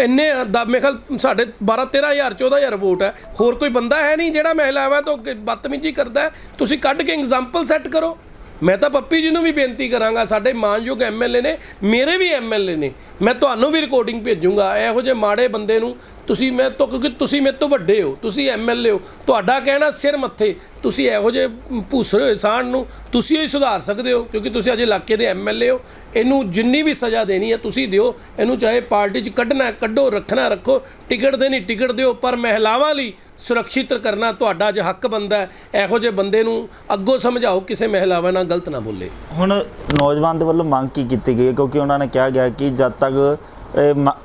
ਇੰਨੇ ਦਾ ਮੇਰੇ ਖਿਆਲ ਸਾਡੇ 12 13000 14000 ਵੋਟ ਹੈ। ਹੋਰ ਕੋਈ ਬੰਦਾ ਹੈ ਨਹੀਂ ਜਿਹੜਾ ਮਹਿਲਾਵਾਂ ਤੋਂ ਅੱਗੇ ਬਦਤਮੀਜ਼ੀ ਕਰਦਾ ਤੁਸੀਂ ਕੱਢ ਕੇ ਐਗਜ਼ਾਮਪਲ ਸੈੱਟ ਕਰੋ। ਮੈਂ ਤਾਂ ਪੱਪੀ ਜੀ ਨੂੰ ਵੀ ਬੇਨਤੀ ਕਰਾਂਗਾ, ਸਾਡੇ ਮਾਨਯੋਗ ਐਮਐਲਏ ਨੇ, ਮੇਰੇ ਵੀ ਐਮਐਲਏ ਨੇ, ਮੈਂ ਤੁਹਾਨੂੰ ਵੀ ਰਿਕਾਰਡਿੰਗ ਭੇਜੂੰਗਾ, ਇਹੋ ਜਿਹੇ ਮਾੜੇ ਬੰਦੇ ਨੂੰ ਤੁਸੀਂ ਮੈਂ ਤੋਂ, ਕਿਉਂਕਿ ਤੁਸੀਂ ਮੇਰੇ ਤੋਂ ਵੱਡੇ ਹੋ, ਤੁਸੀਂ ਐਮਐਲਏ ਹੋ, ਤੁਹਾਡਾ ਕਹਿਣਾ ਸਿਰ ਮੱਥੇ, ਤੁਸੀਂ ਇਹੋ ਜਿਹੇ ਭੂਸਰੇ ਹੋਏ ਸਾਣ ਨੂੰ ਤੁਸੀਂ ਹੀ ਸੁਧਾਰ ਸਕਦੇ ਹੋ, ਕਿਉਂਕਿ ਤੁਸੀਂ ਅਜੇ ਇਲਾਕੇ ਦੇ ਐਮਐਲਏ ਹੋ, ਇਹਨੂੰ ਜਿੰਨੀ ਵੀ ਸਜ਼ਾ ਦੇਣੀ ਹੈ ਤੁਸੀਂ ਦਿਓ, ਇਹਨੂੰ ਚਾਹੇ ਪਾਰਟੀ 'ਚ ਕੱਢਣਾ, ਕੱਢੋ, ਰੱਖਣਾ, ਰੱਖੋ, ਟਿਕਟ ਦੇਣੀ, ਟਿਕਟ ਦਿਓ, ਪਰ ਮਹਿਲਾਵਾਂ ਲਈ ਸੁਰੱਖਿਅਤ ਕਰਨਾ ਤੁਹਾਡਾ ਅੱਜ ਹੱਕ ਬੰਦਾ ਹੈ। ਇਹੋ ਜਿਹੇ ਬੰਦੇ ਨੂੰ ਅੱਗੋਂ ਸਮਝਾਓ ਕਿਸੇ ਮਹਿਲਾਵਾਂ ਨਾਲ ਗਲਤ ਨਾ ਬੋਲੇ। ਹੁਣ ਨੌਜਵਾਨ ਦੇ ਵੱਲੋਂ ਮੰਗ ਕੀ ਕੀਤੀ ਗਈ ਹੈ? ਕਿਉਂਕਿ ਉਹਨਾਂ ਨੇ ਕਿਹਾ ਗਿਆ ਕਿ ਜਦ ਤੱਕ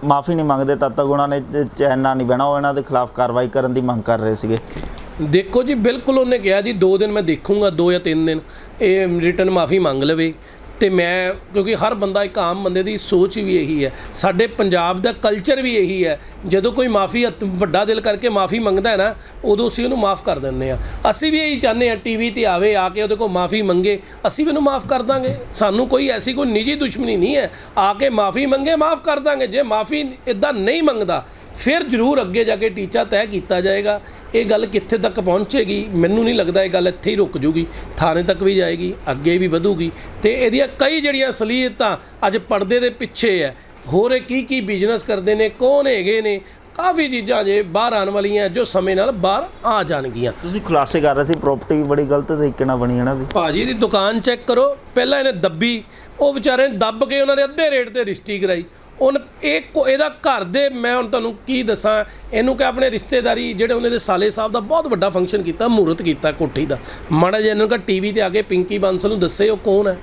ਮਾਫੀ ਨਹੀਂ ਮੰਗਦੇ ਤਦ ਤੱਕ ਉਹਨਾਂ ਨੇ ਚੈਨਾ ਨਹੀਂ ਬਹਿਣਾ ਉਹ ਇਹਨਾਂ ਦੇ ਖਿਲਾਫ ਕਾਰਵਾਈ ਕਰਨ ਦੀ ਮੰਗ ਕਰ ਰਹੇ ਸੀਗੇ। ਦੇਖੋ ਜੀ ਬਿਲਕੁਲ ਉਹਨੇ ਕਿਹਾ ਜੀ 2 ਦਿਨ ਮੈਂ ਦੇਖੂੰਗਾ 2 ਜਾਂ 3 ਦਿਨ। ਇਹ ਰਿਟਰਨ ਮਾਫੀ ਮੰਗ ਲਵੇ। ਤੇ ਮੈਂ, ਕਿਉਂਕਿ ਹਰ ਬੰਦਾ ਇੱਕ ਆਮ ਬੰਦੇ ਦੀ ਸੋਚ ਵੀ ਇਹੀ ਹੈ। ਸਾਡੇ ਪੰਜਾਬ ਦਾ ਕਲਚਰ ਵੀ ਇਹੀ ਹੈ। ਜਦੋਂ ਕੋਈ ਮਾਫੀ ਵੱਡਾ ਦਿਲ ਕਰਕੇ ਮਾਫੀ ਮੰਗਦਾ ਹੈ ਨਾ, ਉਦੋਂ ਅਸੀਂ ਉਹਨੂੰ ਮਾਫ ਕਰ ਦਿੰਦੇ ਆ ਅਸੀਂ ਵੀ ਇਹੀ ਚਾਹੁੰਦੇ ਆ ਟੀਵੀ ਤੇ ਆਵੇ, ਆ ਕੇ ਉਹਦੇ ਕੋਲ ਮਾਫੀ ਮੰਗੇ, ਅਸੀਂ ਵੀ ਉਹਨੂੰ ਮਾਫ ਕਰ ਦਾਂਗੇ। ਸਾਨੂੰ ਕੋਈ ਐਸੀ ਕੋਈ ਨਿੱਜੀ ਦੁਸ਼ਮਣੀ ਨਹੀਂ ਹੈ। ਆ ਕੇ ਮਾਫੀ ਮੰਗੇ, ਮਾਫ ਕਰ ਦਾਂਗੇ। ਜੇ ਮਾਫੀ ਇਦਾਂ ਨਹੀਂ ਮੰਗਦਾ ਫਿਰ ਜ਼ਰੂਰ ਅੱਗੇ ਜਾ ਕੇ ਟੀਚਾ ਤੈਅ ਕੀਤਾ ਜਾਏਗਾ। ਇਹ ਗੱਲ ਕਿੱਥੇ ਤੱਕ ਪਹੁੰਚੇਗੀ ਮੈਨੂੰ ਨਹੀਂ ਲੱਗਦਾ ਇਹ ਗੱਲ ਇੱਥੇ ਹੀ ਰੁਕ ਜੂਗੀ। ਥਾਣੇ ਤੱਕ ਵੀ ਜਾਏਗੀ ਅੱਗੇ ਵੀ ਵਧੂਗੀ। ਤੇ ਇਹਦੀਆਂ ਕਈ ਜਿਹੜੀਆਂ ਅਸਲੀਅਤਾਂ ਅੱਜ ਪਰਦੇ ਦੇ ਪਿੱਛੇ ਹੈ ਹੋਰ ਇਹ ਕੀ ਕੀ ਬਿਜ਼ਨਸ ਕਰਦੇ ਨੇ ਕੌਣ ਹੈਗੇ ਨੇ? ਕਾਫੀ ਚੀਜ਼ਾਂ ਜੇ ਬਾਹਰ ਆਉਣ ਵਾਲੀਆਂ ਜੋ ਸਮੇਂ ਨਾਲ ਬਾਹਰ ਆ ਜਾਣਗੀਆਂ। ਤੁਸੀਂ ਖੁਲਾਸੇ ਕਰ ਰਹੇ ਸੀ ਪ੍ਰਾਪਰਟੀ ਵੀ ਬੜੀ ਗਲਤ ਤਰੀਕੇ ਨਾਲ ਬਣੀ ਇਹਨਾਂ ਦੀ। ਭਾਜੀ ਦੀ ਦੁਕਾਨ ਚੈੱਕ ਕਰੋ ਪਹਿਲਾਂ ਇਹਨੇ ਦੱਬੀ ਉਹ ਵਿਚਾਰੇ ਨੇ ਦੱਬ ਕੇ ਉਹਨਾਂ ਦੇ ਅੱਧੇ ਰੇਟ ਤੇ ਰਿਸ਼ਤੀ ਕਰਾਈ। ਉਹਨ ਇਹ ਕੋ- ਇਹਦਾ ਘਰ ਦੇ, ਮੈਂ ਹੁਣ ਤੁਹਾਨੂੰ ਕੀ ਦੱਸਾਂ, ਇਹਨੂੰ ਕਿ ਆਪਣੇ ਰਿਸ਼ਤੇਦਾਰੀ ਜਿਹੜੇ ਉਹਨੇ ਦੇ ਸਾਲੇ ਸਾਹਿਬ ਦਾ ਬਹੁਤ ਵੱਡਾ ਫੰਕਸ਼ਨ ਕੀਤਾ ਮਹੂਰਤ ਕੀਤਾ, ਕੋਠੀ ਦਾ। ਮਾੜਾ ਜਿਹਾ ਇਹਨੂੰ ਕਹ ਟੀਵੀ ਤੇ ਆ ਕੇ ਪਿੰਕੀ ਬਾਂਸਲ ਨੂੰ ਦੱਸੇ ਉਹ ਕੌਣ ਹੈ।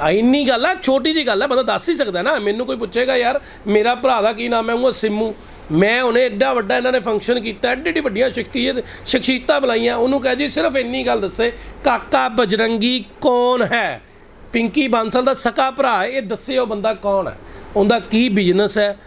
ਆ ਇੰਨੀ ਗੱਲ ਆ, ਛੋਟੀ ਜੀ ਗੱਲ ਆ, ਬੰਦਾ ਦੱਸ ਹੀ ਸਕਦਾ ਨਾ। ਮੈਨੂੰ ਕੋਈ ਪੁੱਛੇਗਾ, ਯਾਰ, ਮੇਰਾ ਭਰਾ ਦਾ ਕੀ ਨਾਮ ਹੈ? ਉਹ ਸਿੰਮੂ। ਮੈਂ ਉਹਨੇ ਐਡਾ ਵੱਡਾ ਇਹਨਾਂ ਨੇ ਫੰਕਸ਼ਨ ਕੀਤਾ, ਐਡੀ ਐਡੀ ਵੱਡੀਆਂ ਸ਼ਖਸੀਅਤ ਸ਼ਖਸੀਅਤਾਂ ਬੁਲਾਈਆਂ। ਉਹਨੂੰ ਕਹਿ ਜੀ, ਸਿਰਫ ਇੰਨੀ ਗੱਲ ਦੱਸੇ, ਕਾਕਾ ਬਜਰੰਗੀ ਕੌਣ ਹੈ? ਪਿੰਕੀ ਬਾਂਸਲ ਦਾ ਸਕਾ ਭਰਾ ਹੈ, ਇਹ ਦੱਸੇ ਉਹ ਬੰਦਾ ਕੌਣ ਹੈ? ਉਹਦਾ ਕੀ ਬਿਜ਼ਨਸ ਹੈ?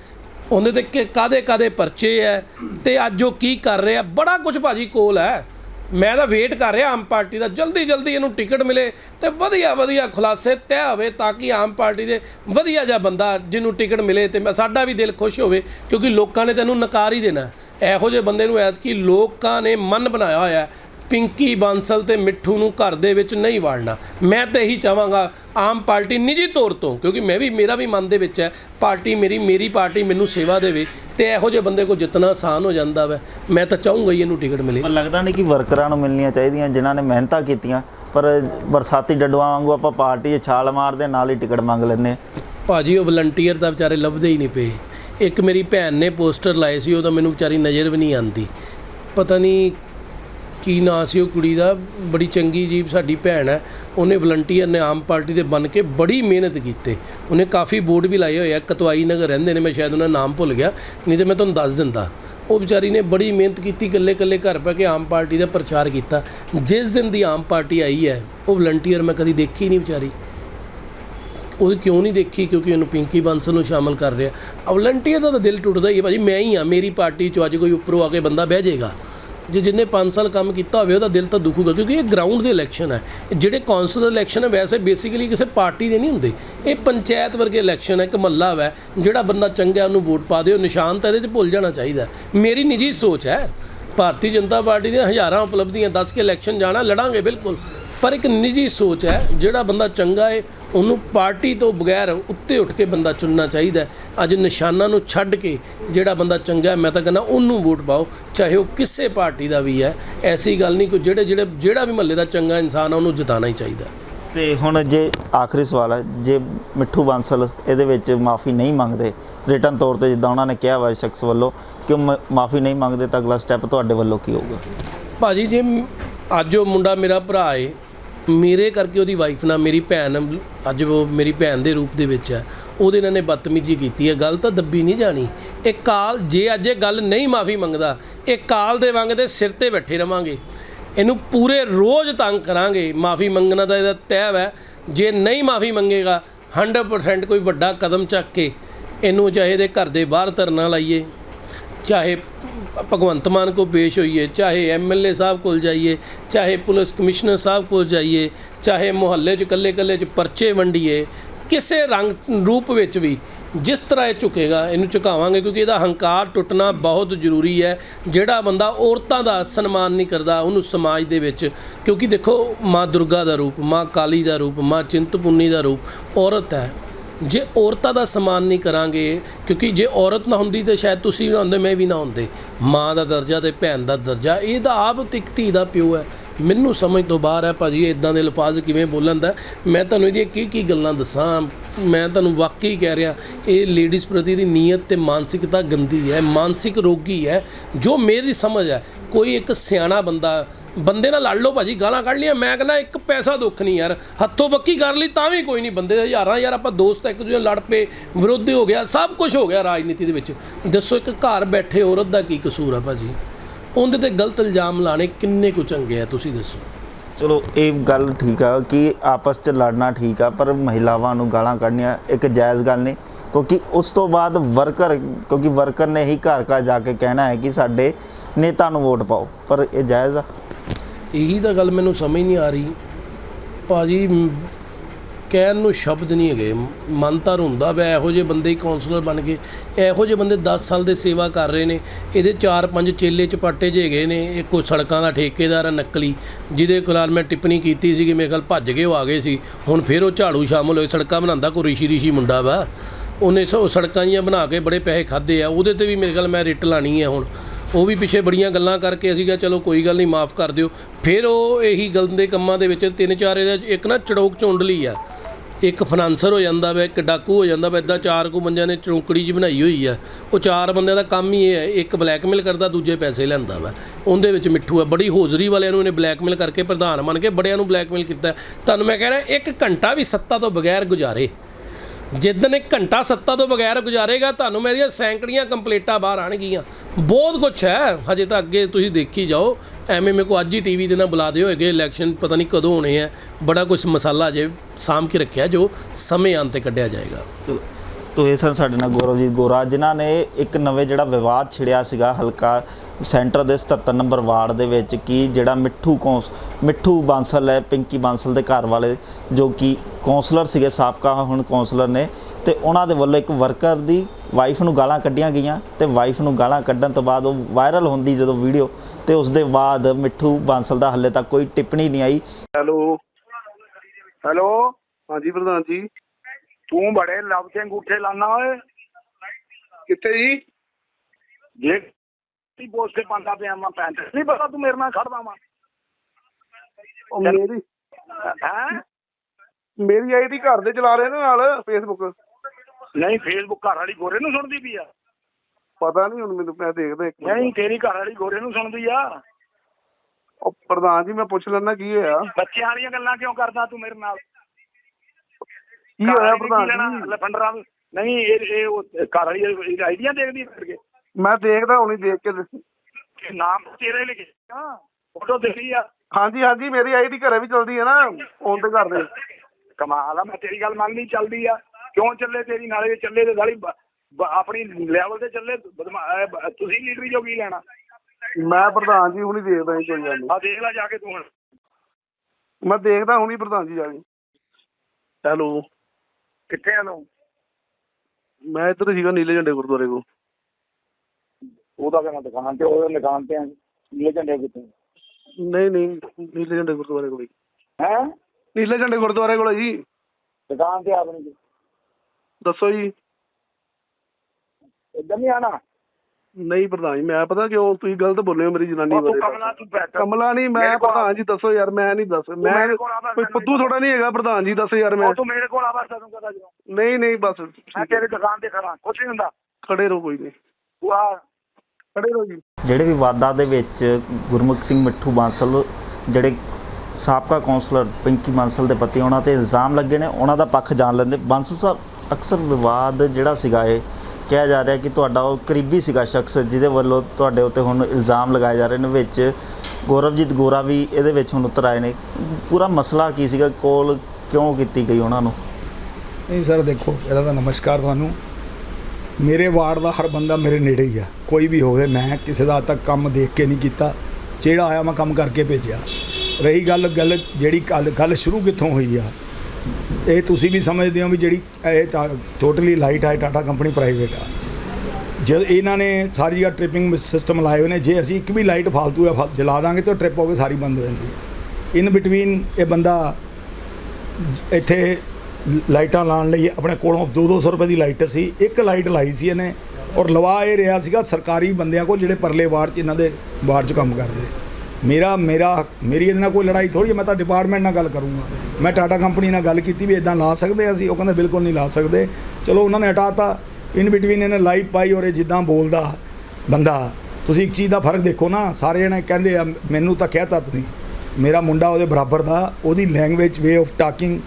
ਉਹਦੇ ਤੇ ਕਿ- ਕਾਹਦੇ ਕਾਦੇ ਪਰਚੇ ਹੈ? ਤੇ ਅੱਜ ਉਹ ਕੀ ਕਰ ਰਿਹਾ? ਬੜਾ ਕੁਝ ਭਾਜੀ ਕੋਲ ਹੈ। ਮੈਂ ਤਾਂ ਵੇਟ ਕਰ ਰਿਹਾ ਆਮ ਪਾਰਟੀ ਦਾ। ਜਲਦੀ ਜਲਦੀ ਇਹਨੂੰ ਟਿਕਟ ਮਿਲੇ ਤੇ ਵਧੀਆ ਵਧੀਆ ਖੁਲਾਸੇ ਤੈਅ ਹੋਵੇ ਤਾਂ ਕਿ ਆਮ ਪਾਰਟੀ ਦੇ ਵਧੀਆ ਜਿਹਾ ਬੰਦਾ ਜਿਹਨੂੰ ਟਿਕਟ ਮਿਲੇ ਤੇ ਮੈਂ ਸਾਡਾ ਵੀ ਦਿਲ ਖੁਸ਼ ਹੋਵੇ ਕਿਉਂਕਿ ਲੋਕਾਂ ਨੇ ਤੈਨੂੰ ਨਕਾਰ ਹੀ ਦੇਣਾ। ਇਹੋ ਜਿਹੇ ਬੰਦੇ ਨੂੰ ਐਤਕੀ ਲੋਕਾਂ ਨੇ ਮਨ ਬਣਾਇਆ ਹੋਇਆ ਪਿੰਕੀ ਬਾਂਸਲ ਤੇ ਮਿੱਠੂ ਨੂੰ ਘਰ ਦੇ ਵਿੱਚ ਨਹੀਂ ਵਾੜਨਾ। ਮੈਂ ਤਾਂ ਇਹੀ ਚਾਹਾਂਗਾ ਆਮ ਪਾਰਟੀ ਨਿੱਜੀ ਤੌਰ ਤੋਂ ਕਿਉਂਕਿ ਮੈਂ ਵੀ ਮੇਰਾ ਵੀ ਮਨ ਦੇ ਵਿੱਚ ਹੈ ਪਾਰਟੀ ਮੇਰੀ ਮੇਰੀ ਪਾਰਟੀ ਮੈਨੂੰ ਸੇਵਾ ਦੇਵੇ ਤੇ ਇਹੋ ਜਿਹੇ ਬੰਦੇ ਕੋ ਜਿੱਤਣਾ ਆਸਾਨ ਹੋ ਜਾਂਦਾ ਵੈ। ਮੈਂ ਤਾਂ ਚਾਹੂੰਗਾ ਹੀ ਇਹਨੂੰ ਟਿਕਟ ਮਿਲੇ। ਪਰ ਲੱਗਦਾ ਨਹੀਂ ਕਿ ਵਰਕਰਾਂ ਨੂੰ ਮਿਲਣੀਆਂ ਚਾਹੀਦੀਆਂ ਜਿਨ੍ਹਾਂ ਨੇ ਮਿਹਨਤਾਂ ਕੀਤੀਆਂ ਪਰ ਬਰਸਾਤੀ ਡੱਡੂਆਂ ਵਾਂਗੂ ਆਪਾਂ ਪਾਰਟੀ 'ਚ ਛਾਲ ਮਾਰਦੇ ਨਾਲ ਹੀ ਟਿਕਟ ਮੰਗ ਹਾਂ। ਭਾਜੀ ਉਹ ਵਲੰਟੀਅਰ ਤਾਂ ਵਿਚਾਰੇ ਲੱਭਦੇ ਹੀ ਨਹੀਂ ਪਏ। ਇੱਕ ਮੇਰੀ ਭੈਣ ਨੇ ਪੋਸਟਰ ਲਾਏ ਸੀ ਉਹ ਤਾਂ ਮੈਨੂੰ ਵਿਚਾਰੀ ਨਜ਼ਰ ਵੀ ਨਹੀਂ ਆਂਦੀ। ਪਤਾ ਨਹੀਂ ਕੀ ਨਾਂ ਸੀ ਉਹ ਕੁੜੀ ਦਾ? ਬੜੀ ਚੰਗੀ ਜੀ ਸਾਡੀ ਭੈਣ ਹੈ। ਉਹਨੇ ਵਲੰਟੀਅਰ ਨੇ ਆਮ ਪਾਰਟੀ ਦੇ ਬਣ ਕੇ ਬੜੀ ਮਿਹਨਤ ਕੀਤੇ। ਉਹਨੇ ਕਾਫੀ ਬੋਰਡ ਵੀ ਲਾਏ ਹੋਏ ਆ। ਕਤਵਾਈ ਨਗਰ ਰਹਿੰਦੇ ਨੇ, ਮੈਂ ਸ਼ਾਇਦ ਉਹਨਾਂ ਦਾ ਨਾਮ ਭੁੱਲ ਗਿਆ। ਨਹੀਂ ਤੇ ਮੈਂ ਤੁਹਾਨੂੰ ਦੱਸ ਦਿੰਦਾ। ਉਹ ਵਿਚਾਰੀ ਨੇ ਬੜੀ ਮਿਹਨਤ ਕੀਤੀ ਇਕੱਲੇ ਇਕੱਲੇ ਘਰ ਪੈ ਕੇ ਆਮ ਪਾਰਟੀ ਦਾ ਪ੍ਰਚਾਰ ਕੀਤਾ। ਜਿਸ ਦਿਨ ਦੀ ਆਮ ਪਾਰਟੀ ਆਈ ਹੈ, ਉਹ ਵਲੰਟੀਅਰ ਮੈਂ ਕਦੀ ਦੇਖੀ ਨਹੀਂ ਵਿਚਾਰੀ। ਉਹ ਕਿਉਂ ਨਹੀਂ ਦੇਖੀ? ਕਿਉਂਕਿ ਉਹਨੂੰ ਪਿੰਕੀ ਬਾਂਸਲ ਨੂੰ ਸ਼ਾਮਲ ਕਰ ਰਿਹਾ। ਵਲੰਟੀਅਰ ਦਾ ਤਾਂ ਦਿਲ ਟੁੱਟਦਾ ਹੀ ਹੈ ਭਾਜੀ ਮੈਂ ਹੀ ਆ। ਮੇਰੀ ਪਾਰਟੀ ਚੋਂ ਅੱਜ ਕੋਈ ਉੱਪਰੋਂ ਆ ਕੇ ਬੰਦਾ ਬਹਿ ਜਾਏਗਾ। ਜੇ ਜਿੰਨੇ 5 ਸਾਲ ਕੰਮ ਕੀਤਾ ਹੋਵੇ, ਉਹਦਾ ਦਿਲ ਤਾਂ ਦੁਖੂਗਾ, ਕਿਉਂਕਿ ਇਹ ਗਰਾਊਂਡ ਦੇ ਇਲੈਕਸ਼ਨ ਹੈ। ਜਿਹੜੇ ਕੌਂਸਲ ਦੇ ਇਲੈਕਸ਼ਨ ਹੈ, ਵੈਸੇ ਬੇਸਿਕਲੀ ਕਿਸੇ ਪਾਰਟੀ ਦੇ ਨਹੀਂ ਹੁੰਦੇ। ਇਹ ਪੰਚਾਇਤ ਵਰਗੇ ਇਲੈਕਸ਼ਨ ਹੈ, ਇੱਕ ਮਹੱਲਾ ਹੈ ਜਿਹੜਾ ਬੰਦਾ ਚੰਗਾ ਉਹਨੂੰ ਵੋਟ ਪਾ ਦਿਓ ਨਿਸ਼ਾਨ ਤਾਂ ਇਹਦੇ 'ਚ ਭੁੱਲ ਜਾਣਾ ਚਾਹੀਦਾ ਮੇਰੀ ਨਿੱਜੀ ਸੋਚ ਹੈ, ਭਾਰਤੀ ਜਨਤਾ ਪਾਰਟੀ ਦੀਆਂ ਹਜ਼ਾਰਾਂ ਉਪਲਬਧੀਆਂ, ਦੱਸ ਕੇ ਇਲੈਕਸ਼ਨ ਜਾਣਾ, ਲੜਾਂਗੇ ਬਿਲਕੁਲ। ਪਰ ਇੱਕ ਨਿੱਜੀ ਸੋਚ ਹੈ, ਜਿਹੜਾ ਬੰਦਾ ਚੰਗਾ ਹੈ ਉਹਨੂੰ ਪਾਰਟੀ ਤੋਂ ਬਗੈਰ ਉੱਤੇ ਉੱਠ ਕੇ ਬੰਦਾ ਚੁਣਨਾ ਚਾਹੀਦਾ ਹੈ। ਅੱਜ ਨਿਸ਼ਾਨਾਂ ਨੂੰ ਛੱਡ ਕੇ ਜਿਹੜਾ ਬੰਦਾ ਚੰਗਾ ਹੈ ਮੈਂ ਤਾਂ ਕਹਿੰਦਾ ਉਹਨੂੰ ਵੋਟ ਪਾਓ ਚਾਹੇ ਉਹ ਕਿਸੇ ਪਾਰਟੀ ਦਾ ਵੀ ਹੈ। ਐਸੀ ਗੱਲ ਨਹੀਂ ਕੋਈ ਜਿਹੜੇ ਜਿਹੜੇ ਜਿਹੜਾ ਵੀ ਮਹੱਲੇ ਦਾ ਚੰਗਾ ਇਨਸਾਨ ਆ ਉਹਨੂੰ ਜਿਤਾਉਣਾ ਹੀ ਚਾਹੀਦਾ ਤੇ ਹੁਣ ਜੇ ਆਖਰੀ ਸਵਾਲ ਹੈ ਜੇ ਮਿੱਠੂ ਬਾਂਸਲ ਇਹਦੇ ਵਿੱਚ ਮਾਫੀ ਨਹੀਂ ਮੰਗਦੇ ਰਿਟਰਨ ਤੌਰ ਤੇ ਜਿੱਦਾਂ ਉਹਨਾਂ ਨੇ ਕਿਹਾ ਵਾ ਸ਼ਖਸ ਵੱਲੋਂ ਕਿ ਮਾਫੀ ਨਹੀਂ ਮੰਗਦੇ ਤਾਂ ਅਗਲਾ ਸਟੈਪ ਤੁਹਾਡੇ ਵੱਲੋਂ ਕੀ ਹੋਊਗਾ? ਭਾਜੀ ਜੇ ਅੱਜ ਉਹ ਮੁੰਡਾ ਮੇਰਾ ਭਰਾ ਏ ਮੇਰੇ ਕਰਕੇ ਉਹਦੀ ਵਾਈਫ ਨਾਲ ਮੇਰੀ ਭੈਣ, ਅੱਜ ਉਹ ਮੇਰੀ ਭੈਣ ਦੇ ਰੂਪ ਦੇ ਵਿੱਚ ਹੈ, ਉਹਦੇ ਨਾਲ ਨੇ ਬਦਤਮੀਜ਼ੀ ਕੀਤੀ ਹੈ। ਗੱਲ ਤਾਂ ਦੱਬੀ ਨਹੀਂ ਜਾਣੀ। ਇਹ ਕਾਲ, ਜੇ ਅੱਜ ਇਹ ਗੱਲ ਨਹੀਂ ਮਾਫੀ ਮੰਗਦਾ, ਇਹ ਕਾਲ ਦੇ ਵਾਂਗ ਦੇ ਸਿਰ ਤੇ ਬੈਠੇ ਰਵਾਂਗੇ। ਇਹਨੂੰ ਪੂਰੇ ਰੋਜ਼ ਤੰਗ ਕਰਾਂਗੇ। ਮਾਫੀ ਮੰਗਣਾ ਤਾਂ ਇਹਦਾ ਤੈਅ ਹੈ ਜੇ ਨਹੀਂ ਮਾਫੀ ਮੰਗੇਗਾ 100% ਕੋਈ ਵੱਡਾ ਕਦਮ ਚੱਕ ਕੇ ਇਹਨੂੰ ਚਾਹੇ ਇਹਦੇ ਘਰ ਦੇ ਬਾਹਰ ਧਰਨਾ ਲਾਈਏ, ਚਾਹੇ ਭਗਵੰਤ ਮਾਨ ਕੋ ਪੇਸ਼ ਹੋਈਏ, ਚਾਹੇ ਐਮਐਲਏ ਸਾਹਿਬ ਕੋਲ ਜਾਈਏ, ਚਾਹੇ ਪੁਲਿਸ ਕਮਿਸ਼ਨਰ ਸਾਹਿਬ ਕੋਲ ਜਾਈਏ, ਚਾਹੇ ਮੁਹੱਲੇ 'ਚ ਕੱਲੇ ਕੱਲੇ 'ਚ ਪਰਚੇ ਵੰਡੀਏ, ਕਿਸੇ ਰੰਗ ਰੂਪ ਵਿੱਚ ਵੀ ਜਿਸ ਤਰ੍ਹਾਂ ਇਹ ਝੁਕੇਗਾ, ਇਹਨੂੰ ਝੁਕਾਵਾਂਗੇ ਕਿਉਂਕਿ ਇਹਦਾ ਹੰਕਾਰ ਟੁੱਟਣਾ ਬਹੁਤ ਜ਼ਰੂਰੀ ਹੈ। ਜਿਹੜਾ ਬੰਦਾ ਔਰਤਾਂ ਦਾ ਸਨਮਾਨ ਨਹੀਂ ਕਰਦਾ, ਉਹਨੂੰ ਸਮਾਜ ਦੇ ਵਿੱਚ ਕਿਉਂਕਿ ਦੇਖੋ ਮਾਂ ਦੁਰਗਾ ਦਾ ਰੂਪ, ਮਾਂ ਕਾਲੀ ਦਾ ਰੂਪ, ਮਾਂ ਚਿੰਤਪੁਰਨੀ ਦਾ ਰੂਪ ਔਰਤ ਹੈ। ਜੇ ਔਰਤਾਂ ਦਾ ਸਨਮਾਨ ਨਹੀਂ ਕਰਾਂਗੇ, ਕਿਉਂਕਿ ਜੇ ਔਰਤ ਨਾ ਹੁੰਦੀ ਤੇ ਸ਼ਾਇਦ ਤੁਸੀਂ ਵੀ ਨਾ ਹੁੰਦੇ, ਮੈਂ ਵੀ ਨਾ ਹੁੰਦੇ। ਮਾਂ ਦਾ ਦਰਜਾ ਤੇ ਭੈਣ ਦਾ ਦਰਜਾ, ਇਹ ਤਾਂ ਆਪ ਇੱਕ ਧੀ ਦਾ ਪਿਓ ਹੈ। ਮੈਨੂੰ ਸਮਝ ਤੋਂ ਬਾਹਰ ਹੈ ਭਾਜੀ ਇਦਾਂ ਦੇ ਲਫ਼ਾਜ਼ ਕਿਵੇਂ ਬੋਲਣ ਦਾ। ਮੈਂ ਤੁਹਾਨੂੰ ਇਹਦੀਆਂ ਕੀ ਕੀ ਗੱਲਾਂ ਦੱਸਾਂ, ਮੈਂ ਤੁਹਾਨੂੰ ਵਾਕਈ ਕਹਿ ਰਿਹਾ, ਇਹ ਲੇਡੀਜ਼ ਪ੍ਰਤੀ ਦੀ ਨੀਅਤ ਤੇ ਮਾਨਸਿਕਤਾ ਗੰਦੀ ਹੈ, ਮਾਨਸਿਕ ਰੋਗੀ ਹੈ। ਜੋ ਮੇਰੀ ਸਮਝ ਹੈ, ਕੋਈ ਇੱਕ ਸਿਆਣਾ ਬੰਦਾ ਬੰਦੇ ਨਾਲ ਲੜ ਲਓ ਭਾਜੀ, ਗਾਲਾਂ ਕੱਢ ਲਈਆਂ। ਮੈਂ ਕਹਿੰਦਾ, ਇੱਕ ਪੈਸਾ ਦੁੱਖ ਨਹੀਂ ਯਾਰ। ਹੱਥੋਂ ਬੱਕੀ ਕਰ ਲਈ ਤਾਂ ਵੀ ਕੋਈ ਨਹੀਂ। ਬੰਦੇ ਹਜ਼ਾਰਾਂ, ਯਾਰ ਆਪਾਂ ਦੋਸਤ ਇੱਕ ਦੂਜੇ ਨਾਲ ਲੜ ਪਏ, ਵਿਰੋਧੀ ਹੋ ਗਿਆ, ਸਭ ਕੁਝ ਹੋ ਗਿਆ ਰਾਜਨੀਤੀ ਦੇ ਵਿੱਚ। ਦੱਸੋ, ਇੱਕ ਘਰ ਬੈਠੇ ਔਰਤ ਦਾ ਕੀ ਕਸੂਰ ਆ ਭਾਜੀ? ਉਹਦੇ ਤੇ ਗਲਤ ਇਲਜ਼ਾਮ ਲਾਣੇ ਕਿੰਨੇ ਕੁ ਚੰਗੇ ਆ, ਤੁਸੀਂ ਦੱਸੋ। ਚਲੋ, ਇਹ ਗੱਲ ਠੀਕ ਆ ਕਿ ਆਪਸ 'ਚ ਲੜਨਾ ਠੀਕ ਆ, ਪਰ ਮਹਿਲਾਵਾਂ ਨੂੰ ਗਾਲਾਂ ਕੱਢਣੀਆਂ ਇੱਕ ਜਾਇਜ਼ ਗੱਲ ਨਹੀਂ। ਕਿਉਂਕਿ ਉਸ ਤੋਂ ਬਾਅਦ ਵਰਕਰ, ਕਿਉਂਕਿ ਵਰਕਰ ਨੇ ਹੀ ਘਰ ਘਰ ਜਾ ਕੇ ਕਹਿਣਾ ਹੈ ਕਿ ਸਾਡੇ ਨੇਤਾ ਨੂੰ ਵੋਟ ਪਾਓ। ਪਰ ਇਹ ਜਾਇਜ਼ ਆ। ਇਹੀ ਤਾਂ ਗੱਲ ਮੈਨੂੰ ਸਮਝ ਨਹੀਂ ਆ ਰਹੀ। ਭਾਜੀ ਮ, ਕਹਿਣ ਨੂੰ ਸ਼ਬਦ ਨਹੀਂ ਹੈਗੇ। ਮਨ ਤਾਂ ਹੁੰਦਾ ਵਾ ਇਹੋ ਜਿਹੇ ਬੰਦੇ ਹੀ ਕਾਉਂਸਲਰ ਬਣ ਗਏ ਇਹੋ ਜਿਹੇ ਬੰਦੇ 10 ਸਾਲ ਦੇ ਸੇਵਾ ਕਰ ਰਹੇ ਨੇ। ਇਹਦੇ 4-5 ਚੇਲੇ ਚਪਾਟੇ ਜਿਹੇ ਹੈਗੇ ਨੇ। ਇੱਕ ਉਹ ਸੜਕਾਂ ਦਾ ਠੇਕੇਦਾਰ ਹੈ ਨਕਲੀ ਜਿਹਦੇ ਕੋਲ ਮੈਂ ਟਿੱਪਣੀ ਕੀਤੀ ਸੀ ਕਿ ਮੇਰੇ ਖਿਆਲ ਭੱਜ ਕੇ ਉਹ ਆ ਗਏ ਸੀ। ਹੁਣ ਫਿਰ ਉਹ ਝਾੜੂ ਸ਼ਾਮਲ ਹੋਏ ਸੜਕਾਂ ਬਣਾਉਂਦਾ ਕੋਈ ਰਿਸ਼ੀ ਰਿਸ਼ੀ ਮੁੰਡਾ ਵਾ। ਉਹਨੇ ਸੋ ਸੜਕਾਂ ਜੀਆਂ ਬਣਾ ਕੇ ਬੜੇ ਪੈਸੇ ਖਾਦੇ ਆ। ਉਹਦੇ ਤੇ ਵੀ ਮੇਰੇ ਖਿਆਲ ਮੈਂ ਰਿਟ ਲਾਣੀ ਹੈ ਹੁਣ। ਉਹ ਵੀ ਪਿੱਛੇ ਬੜੀਆਂ ਗੱਲਾਂ ਕਰਕੇ ਅਸੀਂ ਕਿਹਾ ਚਲੋ ਕੋਈ ਗੱਲ ਨਹੀਂ, ਮਾਫ ਕਰ ਦਿਓ। ਫਿਰ ਉਹ ਇਹੀ ਗੰਦੇ ਕੰਮਾਂ ਦੇ ਵਿੱਚ ਤਿੰਨ ਚਾਰ ਇਹਦੇ ਇੱਕ ਨਾ ਚੜੋਕ ਚੁੰਡਲੀ ਆ। ਇੱਕ ਫਾਈਨਾਂਸਰ ਹੋ ਜਾਂਦਾ ਵਾ, ਇੱਕ ਡਾਕੂ ਹੋ ਜਾਂਦਾ ਵਾ ਇਦਾਂ ਚਾਰ ਕੁ ਬੰਦਿਆਂ ਨੇ ਚੌਂਕੜੀ ਜੀ ਬਣਾਈ ਹੋਈ ਆ। ਉਹ ਚਾਰ ਬੰਦਿਆਂ ਦਾ ਕੰਮ ਹੀ ਇਹ ਹੈ ਇੱਕ ਬਲੈਕਮੇਲ ਕਰਦਾ, ਦੂਜੇ ਪੈਸੇ ਲੈਂਦਾ ਵਾ। ਉਹਦੇ ਵਿੱਚ ਮਿੱਠੂ ਆ, ਬੜੀ ਹੋਜ਼ਰੀ ਵਾਲਿਆਂ ਨੂੰ ਇਹਨੇ ਬਲੈਕਮੇਲ ਕਰਕੇ ਪ੍ਰਧਾਨ ਬਣ ਕੇ ਬੜਿਆਂ ਨੂੰ ਬਲੈਕਮੇਲ ਕੀਤਾ। ਤੁਹਾਨੂੰ ਮੈਂ ਕਹਿ ਰਿਹਾ, ਇੱਕ ਘੰਟਾ ਵੀ ਸੱਤਾ ਤੋਂ ਬਗੈਰ ਗੁਜ਼ਾਰੇ। ਜਿੱਦਣ ਇੱਕ ਘੰਟਾ ਸੱਤਾ ਤੋਂ ਬਗੈਰ ਗੁਜ਼ਾਰੇਗਾ, ਤੁਹਾਨੂੰ ਮੇਰੀਆਂ ਸੈਂਕੜੀਆਂ ਕੰਪਲੀਟਾਂ ਬਾਹਰ ਆਣਗੀਆਂ। ਬਹੁਤ ਕੁਝ ਹੈ, ਹਜੇ ਤਾਂ ਅੱਗੇ ਤੁਸੀਂ ਦੇਖੀ ਜਾਓ। ਐਵੇਂ ਮੇਰੇ ਕੋ ਅੱਜ ਹੀ ਟੀਵੀ ਦੇ ਨਾਲ ਬੁਲਾ ਦਿਓ, ਹੈਗੇ ਇਲੈਕਸ਼ਨ ਪਤਾ ਨਹੀਂ ਕਦੋਂ ਹੋਣੇ ਆ। ਬੜਾ ਕੁਝ ਮਸਾਲਾ ਜੇ ਸਾਂਭ ਕੇ ਰੱਖਿਆ ਜੋ ਸਮੇਂ ਆਉਣ ਤੇ ਕੱਢਿਆ ਜਾਏਗਾ। ਤੋ ਇਹ ਸਨ ਸਾਡੇ ਨਾਲ ਗੌਰਵਜੀਤ ਗੋਰਾ, ਜਿਨ੍ਹਾਂ ਨੇ ਇੱਕ ਨਵੇਂ ਜਿਹੜਾ ਵਿਵਾਦ ਛਿੜਿਆ ਸੀਗਾ, ਹਲਕਾ ਸੈਂਟਰ ਦੇ 77 ਨੰਬਰ ਵਾਰਡ ਦੇ ਵਿੱਚ ਕਿ ਜਿਹੜਾ ਮਿੱਠੂ ਕੌਂਸ ਮਿੱਠੂ ਬਾਂਸਲ ਹੈ ਪਿੰਕੀ ਬਾਂਸਲ ਦੇ ਘਰ ਵਾਲੇ ਜੋ ਕਿ ਕੌਂਸਲਰ ਸੀਗੇ ਸਾਬਕਾ ਹੁਣ ਕੌਂਸਲਰ ਨੇ ਤੇ ਉਹਨਾਂ ਦੇ ਵੱਲੋਂ ਇੱਕ ਵਰਕਰ ਦੀ ਵਾਈਫ ਨੂੰ ਗਾਲਾਂ ਕੱਢੀਆਂ ਗਈਆਂ ਤੇ ਵਾਈਫ ਨੂੰ ਗਾਲਾਂ ਕੱਢਣ ਤੋਂ ਬਾਅਦ ਉਹ ਵਾਇਰਲ ਹੁੰਦੀ ਜਦੋਂ ਵੀਡੀਓ ਤੇ ਉਸ ਦੇ ਬਾਅਦ ਮਿੱਠੂ ਬਾਂਸਲ ਦਾ ਹੱਲੇ ਤੱਕ ਕੋਈ ਟਿੱਪਣੀ ਨਹੀਂ ਆਈ। ਹੈਲੋ। ਹੈਲੋ। ਹਾਂਜੀ ਪ੍ਰਧਾਨ ਜੀ। ਤੂੰ ਬੜੇ ਲਵ ਕੇ ਅੰਗੂਠੇ ਲਾਣਾ ਓਏ। ਕਿੱਥੇ ਜੀ? ਜੇ ਤੀ ਬੋਸ ਕੇ ਪਾਉਂਦਾ ਪਿਆ ਮੈਂ ਪੈਂਟ। ਨਹੀਂ ਪਤਾ ਤੂੰ ਮੇਰੇ ਨਾਲ ਖੜਦਾ ਵਾ। ਉਹ ਮੇਰੀ ਹੈ? ਮੇਰੀ ਆਈਡੀ ਘਰ ਦੇ ਚਲਾ ਰਹੇ ਨੇ ਨਾਲ ਫੇਸਬੁੱਕ ਨਹੀਂ ਫੇਸਬੁੱਕ ਘਰ ਵਾਲੀ ਗੋਰੇ ਨੂੰ ਸੁਣਦੀ ਪਈ ਆ। ਪਤਾ ਨਹੀਂ ਹੁਣ ਮੈਨੂੰ ਮੈਂ ਦੇਖਦਾ ਇੱਕ। ਨਹੀਂ ਤੇਰੀ ਘਰ ਵਾਲੀ ਗੋਰੇ ਨੂੰ ਸੁਣਦੀ ਆ। ਉਹ ਪ੍ਰਧਾਨ ਜੀ ਮੈਂ ਪੁੱਛ ਲੈਣਾ ਕੀ ਹੋਇਆ? ਬੱਚਿਆਂ ਵਾਲੀਆਂ ਗੱਲਾਂ ਕਿਉਂ ਕਰਦਾ ਤੂੰ ਮੇਰੇ ਨਾਲ? ਕੀ ਹੋਇਆ ਪ੍ਰਧਾਨ? ਜੀ? ਲਫੰਡਰਾਂ ਨਹੀਂ ਇਹ ਇਹ ਉਹ ਘਰ ਵਾਲੀ ਆਈਡੀਆਂ ਦੇਖਦੀ ਫਿਰ ਕੇ। ਮੈਂ ਦੇਖਦਾ ਹੁਣੀ ਦੇਖ ਕੇ ਦੱਸੀ। ਕਿ ਨਾਮ ਤੇਰੇ ਲਿਖੇ ਆ ਫੋਟੋ ਦੇਖੀ ਆ। ਹਾਂਜੀ ਹਾਂਜੀ ਮੇਰੀ ਆਈਡੀ ਘਰੇ ਵੀ ਚਲਦੀ ਹੈ ਨਾ ਫੋਨ ਤੇ ਘਰ ਦੇ। ਕਮਾਲ ਆ ਮੈਂ ਤੇਰੀ ਗੱਲ ਮੰਨਣੀ ਚੱਲਦੀ ਆ। ਕਿਉਂ ਚੱਲੇ ਤੇਰੀ? ਨਾਲੇ ਚੱਲੇ ਤੇ ਬ- ਆਪਣੀ ਲੈਵਲ ਤੇ ਚੱਲੇ ਤੁਸੀਂ ਲੀਡਰੀ ਜੋ ਕੀ ਲੈਣਾ? ਮੈਂ ਪ੍ਰਧਾਨ ਜੀ ਹੁਣੀ ਦੇਖਦਾ ਕੋਈ ਗੱਲ ਨਹੀਂ ਆ ਦੇਖ ਲੈ ਜਾ ਕੇ ਤੂੰ ਹੁਣ। ਮੈਂ ਦੇਖਦਾ ਹੁਣੀ ਪ੍ਰਧਾਨ ਜੀ ਜਾ ਕੇ। ਹੈਲੋ। ਕਿੱਥੇ ਆ ਤੂੰ? ਮੈਂ ਇੱਧਰ ਸੀਗਾ ਨੀਲੇ ਝੰਡੇ ਗੁਰਦੁਆਰੇ ਕੋ ਉਹਦਾ ਕਹਿੰਦਾ ਦੁਕਾਨ ਤੇ ਉਹਦੇ ਦੁਕਾਨ ਤੇ ਆ ਨੀਲੇ ਝੰਡੇ ਕਿੱਥੇ ਨਹੀਂ ਨਹੀਂ ਨੀਲੇ ਝੰਡੇ ਗੁਰਦੁਆਰੇ ਕੋਲ ਹੀ। ਨੀਲੇ ਝੰਡੇ ਗੁਰਦੁਆਰੇ ਕੋਲ ਜੀ। ਦੁਕਾਨ ਤੇ ਆਪਣੀ ਦੱਸੋ ਜੀ। ਇਦਾਂ ਨਹੀਂ ਆਣਾ ਨਹੀਂ ਪ੍ਰਧਾਨ ਜੀ ਮੈਂ ਪਤਾ ਕਿਉਂ ਤੁਸੀਂ ਗਲਤ ਬੋਲੇ ਹੋ ਮੇਰੀ ਜਨਾਨੀ ਬਾਰੇ। ਕਮਲਾ ਤੂੰ ਬੈਠ। ਕਮਲਾ ਨਹੀਂ ਮੈਂ। ਪ੍ਰਧਾਨ ਜੀ ਦੱਸੋ ਯਾਰ ਮੈਂ ਨਹੀਂ ਦੱਸ ਮੈਂ ਕੋਈ ਫੁੱਦੂ ਥੋੜਾ ਨਹੀਂ ਹੈਗਾ ਪ੍ਰਧਾਨ ਜੀ ਦੱਸ ਯਾਰ ਮੈਂ ਉਹ ਤੂੰ ਮੇਰੇ ਕੋਲ ਆ ਬਸ ਤੈਨੂੰ ਪਤਾ ਜਦੋਂ। ਨਹੀਂ ਨਹੀਂ ਬਸ ਮੈਂ ਤੇਰੀ ਦੁਕਾਨ ਤੇ ਖੜਾ ਕੁਛ ਨਹੀਂ ਹੁੰਦਾ। ਖੜੇ ਰਹੋ ਕੋਈ ਨਹੀਂ। ਤੂੰ ਆ। ਖੜੇ ਰਹੋ ਜੀ। ਜਿਹੜੇ ਵਿਵਾਦਾਂ ਦੇ ਵਿੱਚ ਗੁਰਮੁਖ ਸਿੰਘ ਮਿੱਠੂ ਬਾਂਸਲ ਜਿਹੜੇ ਸਾਬਕਾ ਕਾਉਂਸਲਰ ਪਿੰਕੀ ਬਾਂਸਲ ਦੇ ਪਤੀ ਉਹਨਾਂ ਤੇ ਇਲਜ਼ਾਮ ਲੱਗੇ ਨੇ ਉਹਨਾਂ ਦਾ ਪੱਖ ਜਾਣ ਲੈਂਦੇ ਬਾਂਸਲ ਸਾਹਿਬ ਅਕਸਰ ਵਿਵਾਦ ਜਿਹੜਾ ਸੀਗਾ ਇਹ ਕਿਹਾ ਜਾ ਰਿਹਾ ਕਿ ਤੁਹਾਡਾ ਉਹ ਕਰੀਬੀ ਸੀਗਾ ਸ਼ਖਸ ਜਿਹਦੇ ਵੱਲੋਂ ਤੁਹਾਡੇ ਉੱਤੇ ਹੁਣ ਇਲਜ਼ਾਮ ਲਗਾਏ ਜਾ ਰਹੇ ਨੇ ਵਿੱਚ ਗੌਰਵਜੀਤ ਗੋਰਾ ਵੀ ਇਹਦੇ ਵਿੱਚ ਹੁਣ ਉਤਰ ਆਏ ਨੇ। ਪੂਰਾ ਮਸਲਾ ਕੀ ਸੀਗਾ ਕੋਲ ਕਿਉਂ ਕੀਤੀ ਗਈ ਉਹਨਾਂ ਨੂੰ? ਨਹੀਂ ਸਰ ਦੇਖੋ ਪਹਿਲਾਂ ਤਾਂ ਨਮਸਕਾਰ ਤੁਹਾਨੂੰ। ਮੇਰੇ ਵਾਰਡ ਦਾ ਹਰ ਬੰਦਾ ਮੇਰੇ ਨੇੜੇ ਹੀ ਆ। ਕੋਈ ਵੀ ਹੋਵੇ, ਮੈਂ ਕਿਸੇ ਦਾ ਤੱਕ ਕੰਮ ਦੇਖ ਕੇ ਨਹੀਂ ਕੀਤਾ। ਜਿਹੜਾ ਆਇਆ ਮੈਂ ਕੰਮ ਕਰਕੇ ਭੇਜਿਆ। ਰਹੀ ਗੱਲ ਗੱਲ ਜਿਹੜੀ ਗੱਲ ਗੱਲ ਸ਼ੁਰੂ ਕਿੱਥੋਂ ਹੋਈ ਆ? ਇਹ ਤੁਸੀਂ ਵੀ ਸਮਝਦੇ ਹੋ ਵੀ ਜਿਹੜੀ ਇਹ ਟੋਟਲੀ ਲਾਈਟ ਹੈ ਟਾਟਾ ਕੰਪਨੀ ਪ੍ਰਾਈਵੇਟ ਆ। ਜਦ ਇਹਨਾਂ ਨੇ ਸਾਰੀ ਆ ਟ੍ਰਿਪਿੰਗ ਸਿਸਟਮ ਲਾਏ ਹੋਏ ਨੇ, ਜੇ ਅਸੀਂ ਇੱਕ ਵੀ ਲਾਈਟ ਫਾਲਤੂ ਆ ਫਾ- ਜਲਾ ਦਾਂਗੇ ਤਾਂ ਟ੍ਰਿਪ ਹੋ ਕੇ ਸਾਰੀ ਬੰਦ ਹੋ ਜਾਂਦੀ ਇਨ ਬਿਟਵੀਨ ਇਹ ਬੰਦਾ ਇੱਥੇ ਲਾਈਟਾਂ ਲਾਉਣ ਲਈ ਆਪਣੇ ਕੋਲੋਂ 2-200 ਰੁਪਏ ਦੀ ਲਾਈਟ ਸੀ। ਇੱਕ ਲਾਈਟ ਲਾਈ ਸੀ ਇਹਨੇ ਔਰ ਲਵਾ ਇਹ ਰਿਹਾ ਸੀਗਾ ਸਰਕਾਰੀ ਬੰਦਿਆਂ ਕੋਲ ਜਿਹੜੇ ਪਰਲੇ ਵਾਰਡ 'ਚ ਇਹਨਾਂ ਦੇ ਵਾਰਡ 'ਚ ਕੰਮ ਕਰਦੇ। ਮੇਰਾ ਮੇਰਾ ਮੇਰੀ ਇਹਦੇ ਨਾਲ ਕੋਈ ਲੜਾਈ ਥੋੜੀ ਹੈ, ਮੈਂ ਤਾਂ ਡਿਪਾਰਟਮੈਂਟ ਨਾਲ ਗੱਲ ਕਰੂੰਗਾ। ਮੈਂ ਟਾਟਾ ਕੰਪਨੀ ਨਾਲ ਗੱਲ ਕੀਤੀ ਵੀ ਇਦਾਂ ਲਾ ਸਕਦੇ ਹਾਂ ਅਸੀਂ, ਉਹ ਕਹਿੰਦੇ ਬਿਲਕੁਲ ਨਹੀਂ ਲਾ ਸਕਦੇ। ਚਲੋ ਉਹਨਾਂ ਨੇ ਹਟਾਤਾ। ਇਨ ਬਿਟਵੀਨ ਇਹਨੇ ਲਾਈਵ ਪਾਈ ਔਰ ਇਹ ਜਿੱਦਾਂ ਬੋਲਦਾ ਬੰਦਾ, ਤੁਸੀਂ ਇੱਕ ਚੀਜ਼ ਦਾ ਫ਼ਰਕ ਦੇਖੋ ਨਾ, ਸਾਰੇ ਜਣੇ ਕਹਿੰਦੇ ਆ, ਮੈਨੂੰ ਤਾਂ ਕਹਿਤਾ ਤੁਸੀਂ। ਮੇਰਾ ਮੁੰਡਾ ਉਹਦੇ ਬਰਾਬਰ ਦਾ, ਉਹਦੀ ਲੈਂਗੁਏਜ ਵੇ ਆਫ ਟਾਕਿੰਗ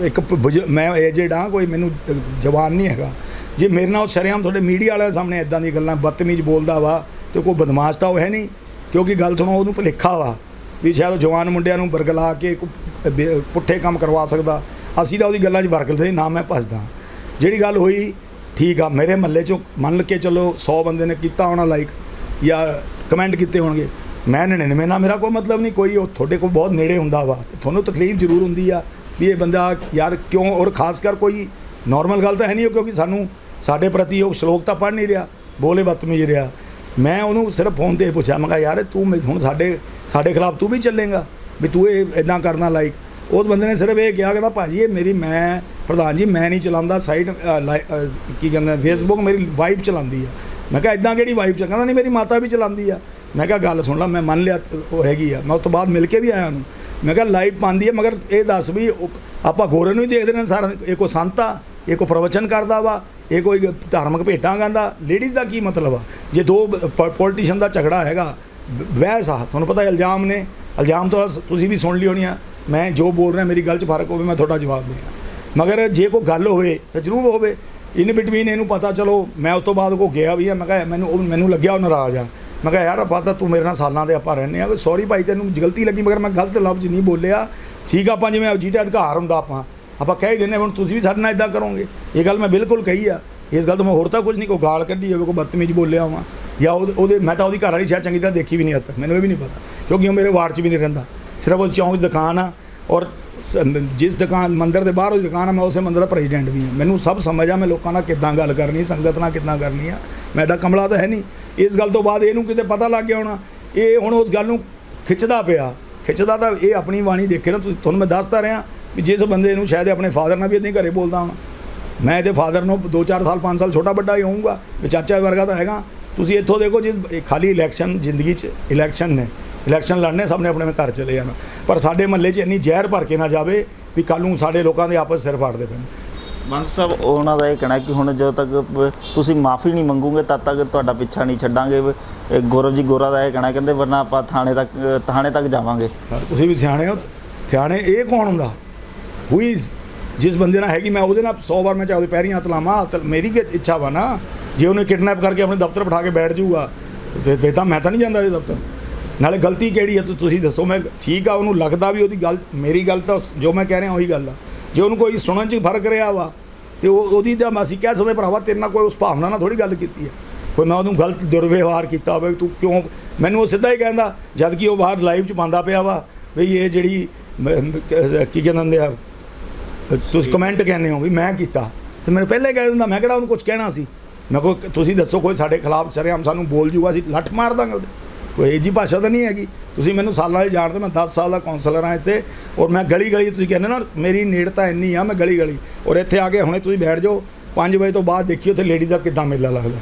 ਇੱਕ ਪ- ਮੈਂ ਏਜਡ ਹਾਂ ਕੋਈ ਮੈਨੂੰ ਤ- ਜਵਾਨ ਨਹੀਂ ਹੈਗਾ। ਜੇ ਮੇਰੇ ਨਾਲ ਉਹ ਸ਼ਰੇਆਮ ਤੁਹਾਡੇ ਮੀਡੀਆ ਵਾਲਿਆਂ ਸਾਹਮਣੇ ਇਦਾਂ ਦੀ ਗੱਲਾਂ ਬਦਤਮੀਜ਼ ਬੋਲਦਾ ਵਾ, ਤੇ ਕੋਈ ਬਦਮਾਸ਼ ਤਾਂ ਉਹ ਹੈ ਨਹੀਂ, ਕਿਉਂਕਿ ਗੱਲ ਸੁਣੋ, ਉਹਨੂੰ ਭੁਲੇਖਾ ਵਾ ਵੀ ਸ਼ਾਇਦ ਉਹ ਜਵਾਨ ਮੁੰਡਿਆਂ ਨੂੰ ਬਰਗਲਾ ਕੇ ਕੋਈ ਬੇ- ਪੁੱਠੇ ਕੰਮ ਕਰਵਾ ਸਕਦਾ। ਅਸੀਂ ਤਾਂ ਉਹਦੀ ਗੱਲਾਂ 'ਚ ਵਰਗਲਦੇ ਨਾ ਮੈਂ ਭੱਜਦਾ। ਜਿਹੜੀ ਗੱਲ ਹੋਈ, ਠੀਕ ਆ, ਮੇਰੇ ਮਹੱਲੇ 'ਚੋਂ ਮੰਨ ਕੇ ਚੱਲੋ 100 ਬੰਦੇ ਨੇ ਕੀਤਾ ਹੋਣਾ ਲਾਈਕ ਜਾਂ ਕਮੈਂਟ ਕੀਤੇ ਹੋਣਗੇ। ਮੈਂ 99 ਨਾਲ ਮੇਰਾ ਕੋਈ ਮਤਲਬ ਨਹੀਂ, ਕੋਈ ਉਹ ਤੁਹਾਡੇ ਕੋਲ ਬਹੁਤ ਨੇੜੇ ਹੁੰਦਾ ਵਾ, ਤੇ ਤੁਹਾਨੂੰ ਤਕਲੀਫ ਜ਼ਰੂਰ ਹੁੰਦੀ ਆ। ਵੀ ਇਹ ਬੰਦਾ ਯਾਰ ਕਿਉਂ, ਔਰ ਖਾਸ ਕਰ ਕੋਈ ਨਾਰਮਲ ਗੱਲ ਤਾਂ ਹੈ ਨਹੀਂ ਉਹ, ਕਿਉਂਕਿ ਸਾਨੂੰ, ਸਾਡੇ ਪ੍ਰਤੀ ਉਹ ਸ਼ਲੋਕ ਤਾਂ ਪੜ੍ਹ ਨਹੀਂ ਰਿਹਾ, ਬੋਲੇ ਬਤਮੀਜ਼ ਰਿਹਾ। ਮੈਂ ਉਹਨੂੰ ਸਿਰਫ ਫੋਨ ਤੇ ਪੁੱਛਿਆ, ਮੈਂ ਕਿਹਾ, ਯਾਰ, ਤੂੰ ਹੁਣ ਸਾਡੇ ਸਾਡੇ ਖਿਲਾਫ ਤੂੰ ਵੀ ਚੱਲੇਗਾ, ਵੀ ਤੂੰ ਇਹ ਇਦਾਂ ਕਰਨਾ ਲਾਈਕ ਉਸ ਬੰਦੇ ਨੇ ਸਿਰਫ ਇਹ ਕਿਹਾ, ਕਹਿੰਦਾ, ਭਾਜੀ, ਇਹ ਮੇਰੀ ਮੈਂ, ਪ੍ਰਧਾਨ ਜੀ, ਮੈਂ ਨਹੀਂ ਚਲਾਉਂਦਾ ਸਾਈਟ ਕੀ ਕਹਿੰਦੇ ਫੇਸਬੁੱਕ ਮੇਰੀ ਵਾਈਫ ਚਲਾਉਂਦੀ ਆ। ਮੈਂ ਕਿਹਾ ਇਦਾਂ ਕਿਹੜੀ ਵਾਈਫ ਚ ਕਹਿੰਦਾ, ਨਹੀਂ, ਮੇਰੀ ਮਾਤਾ ਵੀ ਚਲਾਉਂਦੀ ਆ। ਮੈਂ ਕਿਹਾ, ਗੱਲ ਸੁਣ ਲਾ, ਮੈਂ ਮੰਨ ਲਿਆ, ਉਹ ਹੈਗੀ ਆ। ਮੈਂ ਉਸ ਤੋਂ ਬਾਅਦ ਮਿਲ ਕੇ ਵੀ ਆਇਆ ਉਹਨੂੰ। ਮੈਂ ਕਿਹਾ ਲਾਈਵ ਪਾਉਂਦੀ ਹੈ, ਮਗਰ ਇਹ ਦੱਸ ਵੀ ਆਪਾਂ ਗੋਰੇ ਨੂੰ ਹੀ ਦੇਖਦੇ ਨੇ ਸਾਰਾ ਇਹ ਕੋ ਸੰਤ ਆ, ਇਹ ਕੋ ਪ੍ਰਵਚਨ ਕਰਦਾ ਵਾ, ਇਹ ਕੋਈ ਧਾਰਮਿਕ ਭੇਟਾਂ ਗਾਉਂਦਾ ਲੇਡੀਜ਼ ਦਾ ਕੀ ਮਤਲਬ ਆ? ਜੇ ਦੋ ਪੋਲੀਟੀਸ਼ੀਅਨ ਦਾ ਝਗੜਾ ਹੈਗਾ, ਬ- ਬਹਿਸ ਆ, ਤੁਹਾਨੂੰ ਪਤਾ ਇਲਜ਼ਾਮ ਨੇ, ਇਲਜ਼ਾਮ ਤੋਂ ਤੁਸੀਂ ਵੀ ਸੁਣ ਲਈ ਹੋਣੀ ਆ, ਮੈਂ ਜੋ ਬੋਲ ਰਿਹਾ, ਮੇਰੀ ਗੱਲ 'ਚ ਫ਼ਰਕ ਹੋਵੇ, ਮੈਂ ਤੁਹਾਡਾ ਜਵਾਬ ਦਿਆਂ। ਮਗਰ ਜੇ ਕੋਈ ਗੱਲ ਹੋਵੇ, ਤਾਂ ਜ਼ਰੂਰ ਹੋਵੇ ਇਨ ਬਿਟਵੀਨ ਇਹਨੂੰ ਪਤਾ, ਚਲੋ, ਮੈਂ ਉਸ ਤੋਂ ਬਾਅਦ ਕੋ ਗਿਆ ਵੀ ਆ, ਮੈਂ ਕਿਹਾ, ਮੈਨੂੰ ਉਹ, ਮੈਨੂੰ ਲੱਗਿਆ ਉਹ ਨਾਰਾਜ਼ ਆ। ਮੈਂ ਕਿਹਾ ਯਾਰ ਆਪਾਂ ਤਾਂ ਤੂੰ ਮੇਰੇ ਨਾਲ ਸਾਲਾਂ ਦੇ ਆਪਾਂ ਰਹਿੰਦੇ ਆ ਸੌਰੀ ਭਾਈ ਤੈਨੂੰ ਗਲਤੀ ਲੱਗੀ ਮਗਰ ਮੈਂ ਗਲਤ ਲਫ਼ਜ਼ ਨਹੀਂ ਬੋਲਿਆ। ਠੀਕ ਆ, ਆਪਾਂ ਜਿਵੇਂ ਜਿਹਦੇ ਅਧਿਕਾਰ ਹੁੰਦਾ ਆਪਾਂ। ਆਪਾਂ ਕਹਿ ਹੀ ਦਿੰਦੇ ਹੁਣ ਤੁਸੀਂ ਵੀ ਸਾਡੇ ਨਾਲ ਇਦਾਂ ਕਰੋਗੇ। ਇਹ ਗੱਲ ਮੈਂ ਬਿਲਕੁਲ ਕਹੀ ਆ। ਇਸ ਗੱਲ ਤੋਂ ਮੈਂ ਹੋਰ ਤਾਂ ਕੁਝ ਨਹੀਂ ਕੋਈ ਗਾਲ ਕੱਢੀ ਹੋਵੇ ਕੋਈ ਬਦਤਮੀਜ਼ ਬੋਲਿਆ ਹੋਵਾਂ। ਜਾਂ ਉਹਦੇ ਮੈਂ ਤਾਂ ਉਹਦੀ ਘਰ ਵਾਲੀ ਸ਼ਾਇਦ ਚੰਗੀ ਤਰ੍ਹਾਂ ਦੇਖੀ ਵੀ ਨਹੀਂ ਅੱਜ ਤੱਕ। ਮੈਨੂੰ ਇਹ ਵੀ ਨਹੀਂ ਪਤਾ ਕਿਉਂਕਿ ਉਹ ਮੇਰੇ ਵਾਰਡ 'ਚ ਵੀ ਨਹੀਂ ਰਹਿੰਦਾ। ਸਿਰਫ ਉਹ ਚੌਂਕ 'ਚ ਦੁਕਾਨ ਆ ਔਰ ਜਿਸ ਦੁਕਾਨ, ਮੰਦਰ ਦੇ ਬਾਹਰ ਉਹ ਦੁਕਾਨ ਆ, ਮੈਂ ਉਸੇ ਮੰਦਰ ਦਾ ਪ੍ਰੈਜ਼ੀਡੈਂਟ ਵੀ ਹਾਂ। ਮੈਨੂੰ ਸਭ ਸਮਝ ਆ, ਮੈਂ ਲੋਕਾਂ ਨਾਲ ਕਿੱਦਾਂ ਗੱਲ ਕਰਨੀ, ਸੰਗਤ ਨਾਲ ਕਿੱਦਾਂ ਕਰਨੀ ਆ। ਮੈਂ ਐਡਾ ਕਮਲਾ ਤਾਂ ਹੈ ਨਹੀਂ। ਇਸ ਗੱਲ ਤੋਂ ਬਾਅਦ ਇਹਨੂੰ ਕਿਤੇ ਪਤਾ ਲੱਗ ਗਿਆ ਹੋਣਾ। ਇਹ ਹੁਣ ਉਸ ਗੱਲ ਨੂੰ ਖਿੱਚਦਾ ਪਿਆ। ਖਿੱਚਦਾ ਤਾਂ ਇਹ ਆਪਣੀ ਬਾਣੀ ਦੇਖੇ ਨਾ ਤੁਸੀਂ। ਤੁਹਾਨੂੰ ਮੈਂ ਦੱਸਦਾ ਰਿਹਾ ਵੀ ਜਿਸ ਬੰਦੇ ਨੂੰ ਸ਼ਾਇਦ ਆਪਣੇ ਫਾਦਰ ਨਾਲ ਵੀ ਇਦਾਂ ਹੀ ਘਰੇ ਬੋਲਦਾ ਹੋਣਾ। ਮੈਂ ਇਹਦੇ ਫਾਦਰ ਨੂੰ 2-4 ਸਾਲ 5 ਸਾਲ ਛੋਟਾ ਵੱਡਾ ਹੀ ਹੋਊਂਗਾ। ਵੀ ਚਾਚਾ ਵਰਗਾ ਤਾਂ ਹੈਗਾ। ਤੁਸੀਂ ਇੱਥੋਂ ਦੇਖੋ ਜਿਸ ਖਾਲੀ ਇਲੈਕਸ਼ਨ ਜ਼ਿੰਦਗੀ 'ਚ ਇਲੈਕਸ਼ਨ ਨੇ। ਇਲੈਕਸ਼ਨ ਲੜਨੇ ਸਭ ਨੇ ਆਪਣੇ ਆਪਣੇ ਘਰ ਚਲੇ ਜਾਣਾ। ਪਰ ਸਾਡੇ ਮਹੱਲੇ 'ਚ ਇੰਨੀ ਜ਼ਹਿਰ ਭਰ ਕੇ ਨਾ ਜਾਵੇ ਵੀ ਕੱਲ ਨੂੰ ਸਾਡੇ ਲੋਕਾਂ ਦੇ ਆਪਸ ਸਿਰ ਫਾੜਦੇ ਪੈਣ। ਬਾਂਸਲ ਸਾਹਿਬ ਉਹਨਾਂ ਦਾ ਇਹ ਕਹਿਣਾ ਕਿ ਹੁਣ ਜਦੋਂ ਤੱਕ ਤੁਸੀਂ ਮਾਫੀ ਨਹੀਂ ਮੰਗੋਗੇ ਤਦ ਤੱਕ ਤੁਹਾਡਾ ਪਿੱਛਾ ਨਹੀਂ ਛੱਡਾਂਗੇ। ਗੌਰਵ ਜੀ ਗੋਰਾ ਦਾ ਇਹ ਕਹਿਣਾ ਕਹਿੰਦੇ ਵਰਨਾ ਆਪਾਂ ਥਾਣੇ ਤੱਕ ਥਾਣੇ ਤੱਕ ਜਾਵਾਂਗੇ। ਤੁਸੀਂ ਵੀ ਸਿਆਣੇ ਹੋ। ਸਿਆਣੇ ਇਹ ਕੌਣ ਹੁੰਦਾ? ਹੂ ਇਜ਼ ਜਿਸ ਬੰਦੇ ਨਾਲ ਹੈਗੀ ਮੈਂ ਉਹਦੇ ਨਾਲ 100 ਵਾਰ ਮੈਂ ਚਾਹੇ ਉਹਦੇ ਪੈਰੀਂ ਹੱਥ ਲਾਵਾਂ ਮੇਰੀ ਇੱਛਾ ਵਾ ਨਾ। ਜੇ ਉਹਨੇ ਕਿਡਨੈਪ ਕਰਕੇ ਆਪਣੇ ਦਫ਼ਤਰ ਬਿਠਾ ਕੇ ਬੈਠ ਜਾਊਗਾ ਫਿਰ ਫਿਰ ਤਾਂ ਮੈਂ ਤਾਂ ਨਹੀਂ ਜਾਂਦਾ ਇਹ ਦਫ਼ਤਰ। ਨਾਲੇ ਗਲਤੀ ਕਿਹੜੀ ਹੈ ਤੁਸੀਂ ਦੱਸੋ, ਮੈਂ ਠੀਕ ਆ, ਉਹਨੂੰ ਲੱਗਦਾ ਵੀ ਉਹਦੀ ਗੱਲ ਮੇਰੀ ਗੱਲ ਤਾਂ ਜੋ ਮੈਂ ਕਹਿ ਰਿਹਾ, ਉਹੀ ਗੱਲ ਆ। ਜੇ ਉਹਨੂੰ ਕੋਈ ਸੁਣਨ 'ਚ ਫ਼ਰਕ ਰਿਹਾ ਵਾ, ਤੇ ਉਹ ਉਹਦੀ ਤਾਂ ਅਸੀਂ ਕਹਿ ਸਕਦੇ ਭਰਾਵਾ, ਤੇਰੇ ਨਾਲ ਕੋਈ ਉਸ ਭਾਵਨਾ ਨਾਲ ਥੋੜੀ ਗੱਲ ਕੀਤੀ ਹੈ ਕੋਈ ਮੈਂ ਉਹਨੂੰ ਗਲਤ ਦੁਰਵਿਵਹਾਰ ਕੀਤਾ ਹੋਵੇ, ਤੂੰ ਕਿਉਂ ਮੈਨੂੰ ਉਹ ਸਿੱਧਾ ਹੀ ਕਹਿੰਦਾ, ਜਦ ਕਿ ਉਹ ਬਾਹਰ ਲਾਈਵ 'ਚ ਪਾਉਂਦਾ ਪਿਆ ਵਾ, ਵੀ ਇਹ ਜਿਹੜੀ ਕੀ ਕਹਿੰਦੇ ਹੁੰਦੇ ਆ, ਤੁਸੀਂ ਕਮੈਂਟ ਕਹਿੰਦੇ ਹੋ ਵੀ ਮੈਂ ਕੀਤਾ। ਤੇ ਮੈਨੂੰ ਪਹਿਲੇ ਕਹਿ ਦਿੰਦਾ, ਮੈਂ ਕਿਹੜਾ ਉਹਨੂੰ ਕੁਝ ਕਹਿਣਾ ਸੀ? ਮੈਂ ਕੋਈ ਤੁਸੀਂ ਦੱਸੋ, ਕੋਈ ਸਾਡੇ ਖਿਲਾਫ ਸ਼ਰੇਆਮ ਸਾਨੂੰ ਬੋਲ ਜੂਗਾ, ਅਸੀਂ ਲੱਠ ਮਾਰ ਦਾਂਗੇ ਉਹਦੇ। ਕੋਈ ਇਹ ਜੀ ਭਾਸ਼ਾ ਤਾਂ ਨਹੀਂ ਹੈਗੀ। ਤੁਸੀਂ ਮੈਨੂੰ ਸਾਲਾਂ ਦੇ ਜਾਣਦੇ ਮੈਂ 10 ਸਾਲ ਦਾ ਕਾਉਂਸਲਰ ਹਾਂ ਇੱਥੇ ਔਰ ਮੈਂ ਗਲੀ ਗਲੀ ਤੁਸੀਂ ਕਹਿੰਦੇ ਨਾ, ਮੇਰੀ ਨੇੜਤਾ ਇੰਨੀ ਆ, ਮੈਂ ਗਲੀ ਗਲੀ ਔਰ ਇੱਥੇ ਆ ਕੇ ਹੁਣੇ ਤੁਸੀਂ ਬੈਠ ਜਾਓ 5 ਵਜੇ ਤੋਂ ਬਾਅਦ ਦੇਖਿਓ ਤੇ ਲੇਡੀ ਦਾ ਕਿੱਦਾਂ ਮੇਲਾ ਲੱਗਦਾ।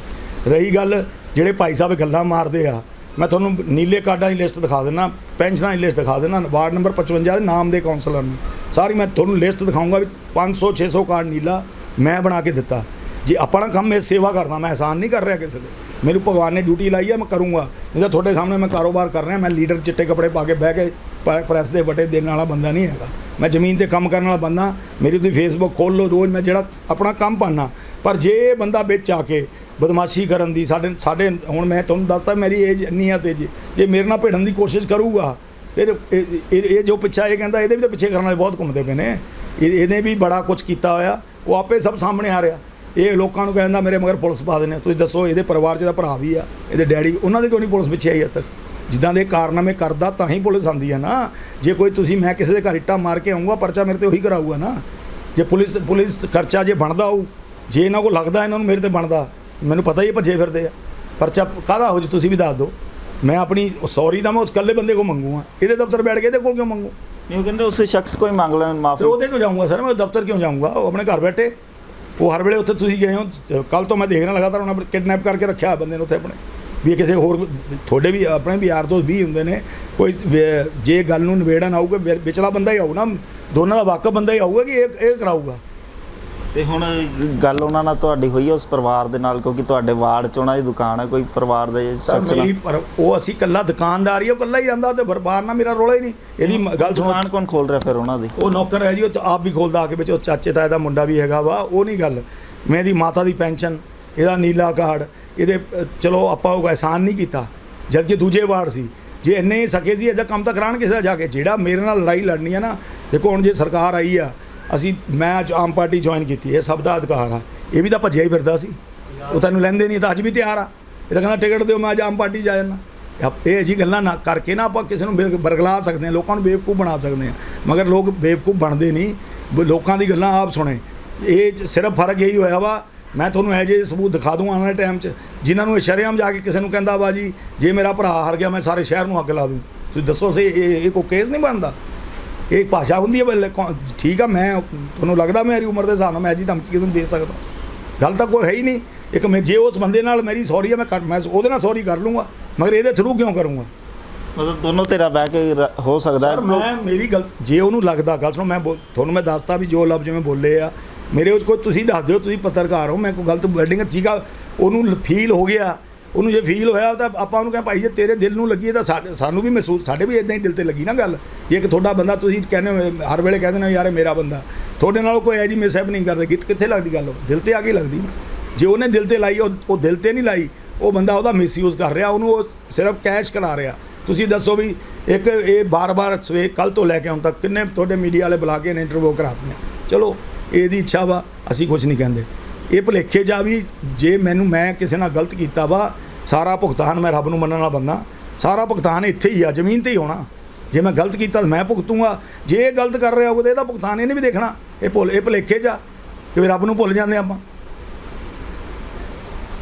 ਰਹੀ ਗੱਲ, ਜਿਹੜੇ ਭਾਈ ਸਾਹਿਬ ਗੱਲਾਂ ਮਾਰਦੇ ਆ, ਮੈਂ ਤੁਹਾਨੂੰ ਨੀਲੇ ਕਾਰਡਾਂ ਦੀ ਲਿਸਟ ਦਿਖਾ ਦਿੰਦਾ, ਪੈਨਸ਼ਨਾਂ ਦੀ ਲਿਸਟ ਦਿਖਾ ਦਿੰਦਾ, ਵਾਰਡ ਨੰਬਰ 55 ਦੇ ਨਾਮ ਦੇ ਕਾਉਂਸਲਰ ਨੂੰ। ਸਾਰੀ ਮੈਂ ਤੁਹਾਨੂੰ ਲਿਸਟ ਦਿਖਾਊਂਗਾ ਵੀ 500 600 ਕਾਰਡ ਨੀਲਾ ਮੈਂ ਬਣਾ ਕੇ ਦਿੱਤਾ। ਜੇ ਆਪਣਾ ਕੰਮ, ਇਹ ਸੇਵਾ ਕਰਦਾ, ਮੈਂ ਆਸਾਨ ਨਹੀਂ ਕਰ ਰਿਹਾ ਕਿਸੇ ਦੇ। ਮੈਨੂੰ ਭਗਵਾਨ ਨੇ ਡਿਊਟੀ ਲਾਈ ਹੈ ਮੈਂ ਕਰੂੰਗਾ ਨਹੀਂ ਤਾਂ ਤੁਹਾਡੇ ਸਾਹਮਣੇ ਮੈਂ ਕਾਰੋਬਾਰ ਕਰ ਰਿਹਾ ਮੈਂ ਲੀਡਰ ਚਿੱਟੇ ਕੱਪੜੇ ਪਾ ਕੇ ਬਹਿ ਕੇ ਪ- ਪ੍ਰੈਸ ਦੇ ਵਟੇ ਦੇਣ ਵਾਲਾ ਬੰਦਾ ਨਹੀਂ ਹੈਗਾ ਮੈਂ ਜ਼ਮੀਨ ਤੇ ਕੰਮ ਕਰਨ ਵਾਲਾ ਬੰਦਾ ਮੇਰੀ ਤੁਸੀਂ ਫੇਸਬੁੱਕ ਖੋਲ ਲਓ ਰੋਜ਼ ਮੈਂ ਜਿਹੜਾ ਆਪਣਾ ਕੰਮ ਪਾਣਾ ਪਰ ਜੇ ਇਹ ਬੰਦਾ ਵਿੱਚ ਆ ਕੇ ਬਦਮਾਸ਼ੀ ਕਰਨ ਦੀ ਸਾਡੇ ਸਾਡੇ ਹੁਣ ਮੈਂ ਤੁਹਾਨੂੰ ਦੱਸਦਾ ਮੇਰੀ ਏਜ ਇੰਨੀ ਆ ਤੇ ਜੇ ਮੇਰੇ ਨਾਲ ਭਿੜਨ ਦੀ ਕੋਸ਼ਿਸ਼ ਕਰੂਗਾ ਇਹ ਇਹ- ਜੋ ਪਿੱਛਾ ਇਹ ਕਹਿੰਦਾ ਇਹਦੇ ਵੀ ਤਾਂ ਪਿੱਛੇ ਕਰਨ ਵਾਲੇ ਬਹੁਤ ਘੁੰਮਦੇ ਪਏ ਨੇ ਇਹਨੇ ਵੀ ਬੜਾ ਕੁਝ ਕੀਤਾ ਹੋਇਆ ਉਹ ਆਪੇ ਸਭ ਸਾਹਮਣੇ ਆ ਰਿਹਾ ਇਹ ਲੋਕਾਂ ਨੂੰ ਕਹਿੰਦਾ ਮੇਰੇ ਮਗਰ ਪੁਲਿਸ ਪਾ ਦੇਣੇ ਤੁਸੀਂ ਦੱਸੋ ਇਹਦੇ ਪਰਿਵਾਰ 'ਚ ਦਾ ਭਰਾ ਵੀ ਆ ਇਹਦੇ ਡੈਡੀ ਉਹਨਾਂ ਦੇ ਕਿਉਂ ਨਹੀਂ ਪੁਲਿਸ ਪਿੱਛੇ ਆਈ ਹੱਦ ਤੱਕ? ਜਿੱਦਾਂ ਦੇ ਕਾਰਨਾਮੇ ਕਰਦਾ ਤਾਂ ਹੀ ਪੁਲਿਸ ਆਉਂਦੀ ਆ ਨਾ। ਜੇ ਕੋਈ ਤੁਸੀਂ ਮੈਂ ਕਿਸੇ ਦੇ ਘਰ ਇੱਟਾਂ ਮਾਰ ਕੇ ਆਉਂਗਾ ਪਰਚਾ ਮੇਰੇ ਤੇ ਉਹੀ ਕਰਾਊਗਾ ਨਾ। ਜੇ ਪੁਲਿਸ ਪੁਲਿਸ ਖਰਚਾ ਜੇ ਬਣਦਾ ਹੋਊ ਜੇ ਇਹਨਾਂ ਕੋਲ ਲੱਗਦਾ ਇਹਨਾਂ ਨੂੰ ਮੇਰੇ ਤੇ ਬਣਦਾ। ਮੈਨੂੰ ਪਤਾ ਹੀ ਭੱਜੇ ਫਿਰਦੇ ਆ। ਪਰਚਾ ਕਾਹਦਾ ਹੋ ਜੇ ਤੁਸੀਂ ਵੀ ਦੱਸ ਦਿਓ। ਮੈਂ ਆਪਣੀ ਸੌਰੀ ਦਾ ਮੈਂ ਉਸ ਇਕੱਲੇ ਬੰਦੇ ਕੋਲ ਮੰਗੂਗਾ ਇਹਦੇ ਦਫ਼ਤਰ ਬੈਠ ਕੇ ਇਹਦੇ ਕੋਲ ਕਿਉਂ ਮੰਗੂ? ਨਹੀਂ ਉਹ ਕਹਿੰਦੇ ਉਸ ਸ਼ਖਸ ਕੋਈ ਮੰਗ ਲੈਣ ਮਾਫੀ ਉਹਦੇ ਕਿਉਂ ਜਾਊਂਗਾ ਸਰ? ਮੈਂ ਦਫ਼ਤਰ ਕਿਉਂ ਜਾਊਂਗਾ? ਉਹ ਆਪਣੇ ਘਰ ਬੈਠੇ। ਉਹ ਹਰ ਵੇਲੇ ਉੱਥੇ ਤੁਸੀਂ ਗਏ ਹੋ ਕੱਲ ਤੋਂ ਮੈਂ ਦੇਖ ਰਿਹਾ ਲਗਾਤਾਰ ਉਹਨਾਂ ਕਿਡਨੈਪ ਕਰਕੇ ਰੱਖਿਆ ਹੋਇਆ ਬੰਦੇ ਨੂੰ ਉੱਥੇ ਆਪਣੇ। ਵੀ ਕਿਸੇ ਹੋਰ ਤੁਹਾਡੇ ਵੀ, ਆਪਣੇ ਵੀ ਯਾਰ ਦੋਸਤ ਵੀ ਹੁੰਦੇ ਨੇ, ਕੋਈ ਵੇ- ਜੇ ਗੱਲ ਨੂੰ ਨਿਬੇੜਨ ਆਊਗਾ ਵਿਚਲਾ ਬੰਦਾ ਹੀ ਆਊ ਨਾ, ਦੋਨਾਂ ਦਾ ਵਾਕਫ ਬੰਦਾ ਹੀ ਆਊਗਾ ਕਿ ਇਹ ਇਹ ਕਰਾਊਗਾ? ਤੇ ਹੁਣ ਗੱਲ ਉਹਨਾਂ ਨਾਲ ਤੁਹਾਡੀ ਹੋਈ ਹੈ ਉਸ ਪਰਿਵਾਰ ਦੇ ਨਾਲ ਕਿਉਂਕਿ ਤੁਹਾਡੇ ਵਾਰਡ ਚ ਉਹਨਾਂ ਦੀ ਦੁਕਾਨ ਹੈ ਕੋਈ ਪਰਿਵਾਰ ਦੇ ਸ਼ਖਸ ਮੇਰੀ ਨਾਲ ਪਰ ਉਹ ਅਸੀਂ ਕੱਲਾ ਦੁਕਾਨਦਾਰ ਹੀ ਉਹ ਕੱਲਾ ਹੀ ਜਾਂਦਾ ਤੇ ਬਰਬਾਰ ਨਾਲ ਮੇਰਾ ਰੋਲਾ ਹੀ ਨਹੀਂ। ਇਹਦੀ ਗੱਲ ਸੁਣੋ। ਦੁਕਾਨ ਕੌਣ ਖੋਲ ਰਿਹਾ ਫਿਰ ਉਹਨਾਂ ਦੀ? ਉਹ ਨੌਕਰ ਹੈ ਜੀ ਉਹ ਆਪ ਵੀ ਖੋਲਦਾ ਆ ਕੇ ਵਿੱਚ ਉਹ ਚਾਚੇ ਤਾਏ ਦਾ ਮੁੰਡਾ ਵੀ ਹੈਗਾ ਵਾ ਉਹ ਨਹੀਂ ਗੱਲ। ਮੈਂ ਇਹਦੀ ਮਾਤਾ ਦੀ ਪੈਨਸ਼ਨ ਇਹਦਾ ਨੀਲਾ ਕਾਰਡ ਇਹਦੇ ਚਲੋ ਆਪਾਂ ਉਹ ਅਹਿਸਾਨ ਨਹੀਂ ਕੀਤਾ ਜਦ ਕਿ ਦੂਜੇ ਵਾਰਡ ਸੀ। ਜੇ ਇੰਨੇ ਹੀ ਸਕੇ ਸੀ ਇਹਦਾ ਕੰਮ ਤਾਂ ਕਰਾਉਣ ਕਿਸੇ ਦਾ ਜਾ ਕੇ। ਜਿਹੜਾ ਮੇਰੇ ਨਾਲ ਲੜਾਈ ਲੜਨੀ ਆ ਨਾ ਦੇਖੋ ਹੁਣ ਜੇ ਸਰਕਾਰ ਆਈ ਆ ਅਸੀਂ ਮੈਂ ਅੱਜ ਆਮ ਪਾਰਟੀ ਜੁਆਇਨ ਕੀਤੀ, ਇਹ ਸਭ ਦਾ ਅਧਿਕਾਰ ਆ। ਇਹ ਵੀ ਤਾਂ ਭੱਜਿਆ ਹੀ ਫਿਰਦਾ ਸੀ। ਉਹ ਤੈਨੂੰ ਲੈਂਦੇ ਨਹੀਂ ਤਾਂ ਅੱਜ ਵੀ ਤਿਆਰ ਆ। ਇਹ ਤਾਂ ਕਹਿੰਦਾ ਟਿਕਟ ਦਿਓ, ਮੈਂ ਅੱਜ ਆਮ ਪਾਰਟੀ ਜਾ ਜਾਣਾ ਆਪ- ਇਹ ਜੀ ਗੱਲਾਂ ਨਾ ਕਰਕੇ ਨਾ ਆਪਾਂ ਕਿਸੇ ਨੂੰ ਬਿਰ- ਬਰਗਲਾ ਸਕਦੇ ਹਾਂ, ਲੋਕਾਂ ਨੂੰ ਬੇਵਕੂਫ ਬਣਾ ਸਕਦੇ ਹਾਂ। ਮਗਰ ਲੋਕ ਬੇਵਕੂਫ ਬਣਦੇ ਨਹੀਂ, ਬ- ਲੋਕਾਂ ਦੀ ਗੱਲਾਂ ਆਪ ਸੁਣੇ। ਇਹ ਸਿਰਫ ਫ਼ਰਕ ਇਹੀ ਹੋਇਆ ਵਾ, ਮੈਂ ਤੁਹਾਨੂੰ ਇਹ ਜਿਹੇ ਸਬੂਤ ਦਿਖਾ ਦੂੰ ਆਉਣ ਵਾਲੇ ਟਾਈਮ 'ਚ, ਜਿਨ੍ਹਾਂ ਨੂੰ ਇਹ ਸ਼ਰੇਆਮ ਜਾ ਕੇ ਕਿਸੇ ਨੂੰ ਕਹਿੰਦਾ ਵਾ ਜੀ, ਜੇ ਮੇਰਾ ਭਰਾ ਹਾਰ ਗਿਆ, ਮੈਂ ਸਾਰੇ ਸ਼ਹਿਰ ਨੂੰ ਅੱਗ ਲਾ ਦੂੰ। ਤੁਸੀਂ ਦੱਸੋ, ਸੇ ਇਹ ਇਹ ਕੋਈ ਕੇਸ ਨਹੀਂ ਬਣਦਾ? ਇਹ ਭਾਸ਼ਾ ਹੁੰਦੀ ਹੈ ਬੱਲੇ ਠੀਕ ਆ ਮੈਂ ਤੁਹਾਨੂੰ ਲੱਗਦਾ ਮੇਰੀ ਉਮਰ ਦੇ ਹਿਸਾਬ ਨਾਲ ਮੈਂ ਜੀ ਧਮਕੀ ਕਿਸੇ ਨੂੰ ਦੇ ਸਕਦਾ? ਗੱਲ ਤਾਂ ਕੋਈ ਹੈ ਹੀ ਨਹੀਂ। ਇੱਕ ਮੈਂ ਜੇ ਉਸ ਬੰਦੇ ਨਾਲ ਮੇਰੀ ਸੌਰੀ ਹੈ ਮੈਂ ਮੈਂ ਉਹਦੇ ਨਾਲ ਸੌਰੀ ਕਰ ਲੂੰਗਾ ਮਗਰ ਇਹਦੇ ਥਰੂ ਕਿਉਂ ਕਰੂੰਗਾ? ਮਤਲਬ ਦੋਨੋਂ ਤੇਰਾ ਬਹਿ ਕੇ ਹੋ ਸਕਦਾ ਹੈ। ਮੈਂ ਮੇਰੀ ਗੱਲ ਜੇ ਉਹਨੂੰ ਲੱਗਦਾ ਗੱਲ ਸੁਣੋ ਮੈਂ ਤੁਹਾਨੂੰ ਮੈਂ ਦੱਸਤਾ ਵੀ ਜੋ ਲਫ਼ਜ਼ ਜਿਵੇਂ ਬੋਲੇ ਆ ਮੇਰੇ ਉਸ ਕੋਈ ਤੁਸੀਂ ਦੱਸ ਦਿਓ ਤੁਸੀਂ ਪੱਤਰਕਾਰ ਹੋ ਮੈਂ ਕੋਈ ਗਲਤ ਵਰਡਿੰਗ ਠੀਕ ਆ ਉਹਨੂੰ ਫੀਲ ਹੋ ਗਿਆ ਉਹਨੂੰ ਜੇ ਫੀਲ ਹੋਇਆ ਤਾਂ ਆਪਾਂ ਉਹਨੂੰ ਕਹਿੰਦੇ ਭਾਈ, ਜੇ ਤੇਰੇ ਦਿਲ ਨੂੰ ਲੱਗੀ ਹੈ ਤਾਂ ਸਾਡੇ- ਸਾਨੂੰ ਵੀ ਮਹਿਸੂਸ, ਸਾਡੇ ਵੀ ਇਦਾਂ ਹੀ ਦਿਲ ਤੇ ਲੱਗੀ ਨਾ ਗੱਲ। ਜੇ ਇੱਕ ਤੁਹਾਡਾ ਬੰਦਾ ਤੁਸੀਂ ਕਹਿੰਦੇ ਹੋ ਹਰ ਵੇਲੇ ਕਹਿੰਦੇ ਨੇ, ਯਾਰ ਮੇਰਾ ਬੰਦਾ। ਤੁਹਾਡੇ ਨਾਲ ਕੋਈ ਐ ਜੀ ਮਿਸਹੈਪ ਨਹੀਂ ਕਰਦਾ। ਕਿ ਕਿੱਥੇ ਲੱਗਦੀ ਗੱਲ ਉਹ? ਦਿਲ ਤੇ ਆ ਕੇ ਲੱਗਦੀ ਨਾ। ਜੇ ਉਹਨੇ ਦਿਲ ਤੇ ਲਾਈ, ਉਹ ਉਹ ਦਿਲ ਤੇ ਨਹੀਂ ਲਾਈ, ਉਹ ਬੰਦਾ ਉਹਦਾ ਮਿਸਯੂਜ਼ ਕਰ ਰਿਹਾ, ਉਹਨੂੰ ਉਹ ਸਿਰਫ ਕੈਸ਼ ਕਰਾ ਰਿਹਾ। ਤੁਸੀਂ ਦੱਸੋ ਵੀ ਇੱਕ ਇਹ ਬਾਰ-ਬਾਰ ਸਵੇ ਕੱਲ ਤੋਂ ਲੈ ਕੇ ਹੁਣ ਤੱਕ ਕਿੰਨੇ ਤੁਹਾਡੇ ਮੀਡੀਆ ਵਾਲੇ ਬੁਲਾ ਕੇ ਨੇ ਇੰਟਰਵਿਊ ਕਰਾਤੀਆਂ ਚਲੋ, ਇਹਦੀ ਇੱਛਾ ਵਾ, ਅਸੀਂ ਕੁਝ ਨਹੀਂ ਕਹਿੰਦੇ। ਇਹ ਭੁਲੇਖੇ ਜਾ ਵੀ ਜੇ ਮੈਨੂੰ ਮੈਂ ਕਿਸੇ ਨਾਲ ਗਲਤ ਕੀਤਾ ਵਾ, ਸਾਰਾ ਭੁਗਤਾਨ ਮੈਂ ਰੱਬ ਨੂੰ ਮੰਨਣ ਵਾਲਾ ਬੰਦਾ। ਸਾਰਾ ਭੁਗਤਾਨ ਇੱਥੇ ਹੀ ਆ, ਜ਼ਮੀਨ ਤੇ ਹੀ ਹੋਣਾ। ਜੇ ਮੈਂ ਗਲਤ ਕੀਤਾ ਤਾਂ ਮੈਂ ਭੁਗਤੂੰਗਾ। ਜੇ ਇਹ ਗਲਤ ਕਰ ਰਿਹਾ ਹੋਵੇ ਤਾਂ ਇਹਦਾ ਭੁਗਤਾਨ ਇਹਨੇ ਵੀ ਦੇਖਣਾ। ਇਹ ਭੁੱਲ, ਇਹ ਭੁਲੇਖੇ ਜਾ ਕਿ ਵੀ ਰੱਬ ਨੂੰ ਭੁੱਲ ਜਾਂਦੇ ਆਪਾਂ।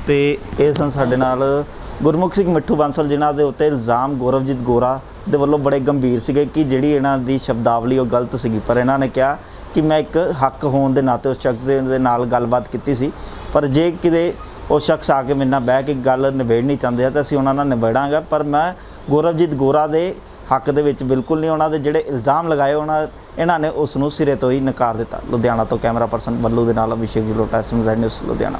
ਤੇ ਇਹ ਸਨ ਸਾਡੇ ਨਾਲ ਗੁਰਮੁਖ ਸਿੰਘ ਮਿੱਠੂ ਬਾਂਸਲ, ਜਿਨ੍ਹਾਂ ਦੇ ਉੱਤੇ ਇਲਜ਼ਾਮ ਗੌਰਵਜੀਤ ਗੋਰਾ ਦੇ ਵੱਲੋਂ ਬੜੇ ਗੰਭੀਰ ਸੀਗੇ ਕਿ ਜਿਹੜੀ ਇਹਨਾਂ ਦੀ ਸ਼ਬਦਾਵਲੀ ਉਹ ਗਲਤ ਸੀਗੀ। ਪਰ ਇਹਨਾਂ ਨੇ ਕਿਹਾ ਕਿ ਮੈਂ ਇੱਕ ਹੱਕ ਹੋਣ ਦੇ ਨਾਤੇ ਉਸ ਸ਼ਖਸ ਦੇ ਨਾਲ ਗੱਲਬਾਤ ਕੀਤੀ ਸੀ। ਪਰ ਜੇ ਕਿਤੇ ਉਹ ਸ਼ਖਸ ਆ ਕੇ ਮੇਰੇ ਨਾਲ ਬਹਿ ਕੇ ਗੱਲ ਨਿਬੇੜਨੀ ਚਾਹੁੰਦੇ ਆ, ਤਾਂ ਅਸੀਂ ਉਹਨਾਂ ਨਾਲ ਨਿਬੇੜਾਂਗਾ। ਪਰ ਮੈਂ ਗੌਰਵਜੀਤ ਗੋਰਾ ਦੇ ਹੱਕ ਦੇ ਵਿੱਚ ਬਿਲਕੁਲ ਨਹੀਂ, ਉਹਨਾਂ ਦੇ ਜਿਹੜੇ ਇਲਜ਼ਾਮ ਲਗਾਏ ਉਹਨਾਂ ਇਹਨਾਂ ਨੇ ਉਸ ਨੂੰ ਸਿਰੇ ਤੋਂ ਹੀ ਨਕਾਰ ਦਿੱਤਾ। ਲੁਧਿਆਣਾ ਤੋਂ ਕੈਮਰਾ ਪਰਸਨ ਬੱਲੂ ਦੇ ਨਾਲ ਅਭਿਸ਼ੇਕ ਜਲੋਟਾ ਐਸਐਮਜ਼ੈਡ ਨਿਊਜ਼, ਲੁਧਿਆਣਾ।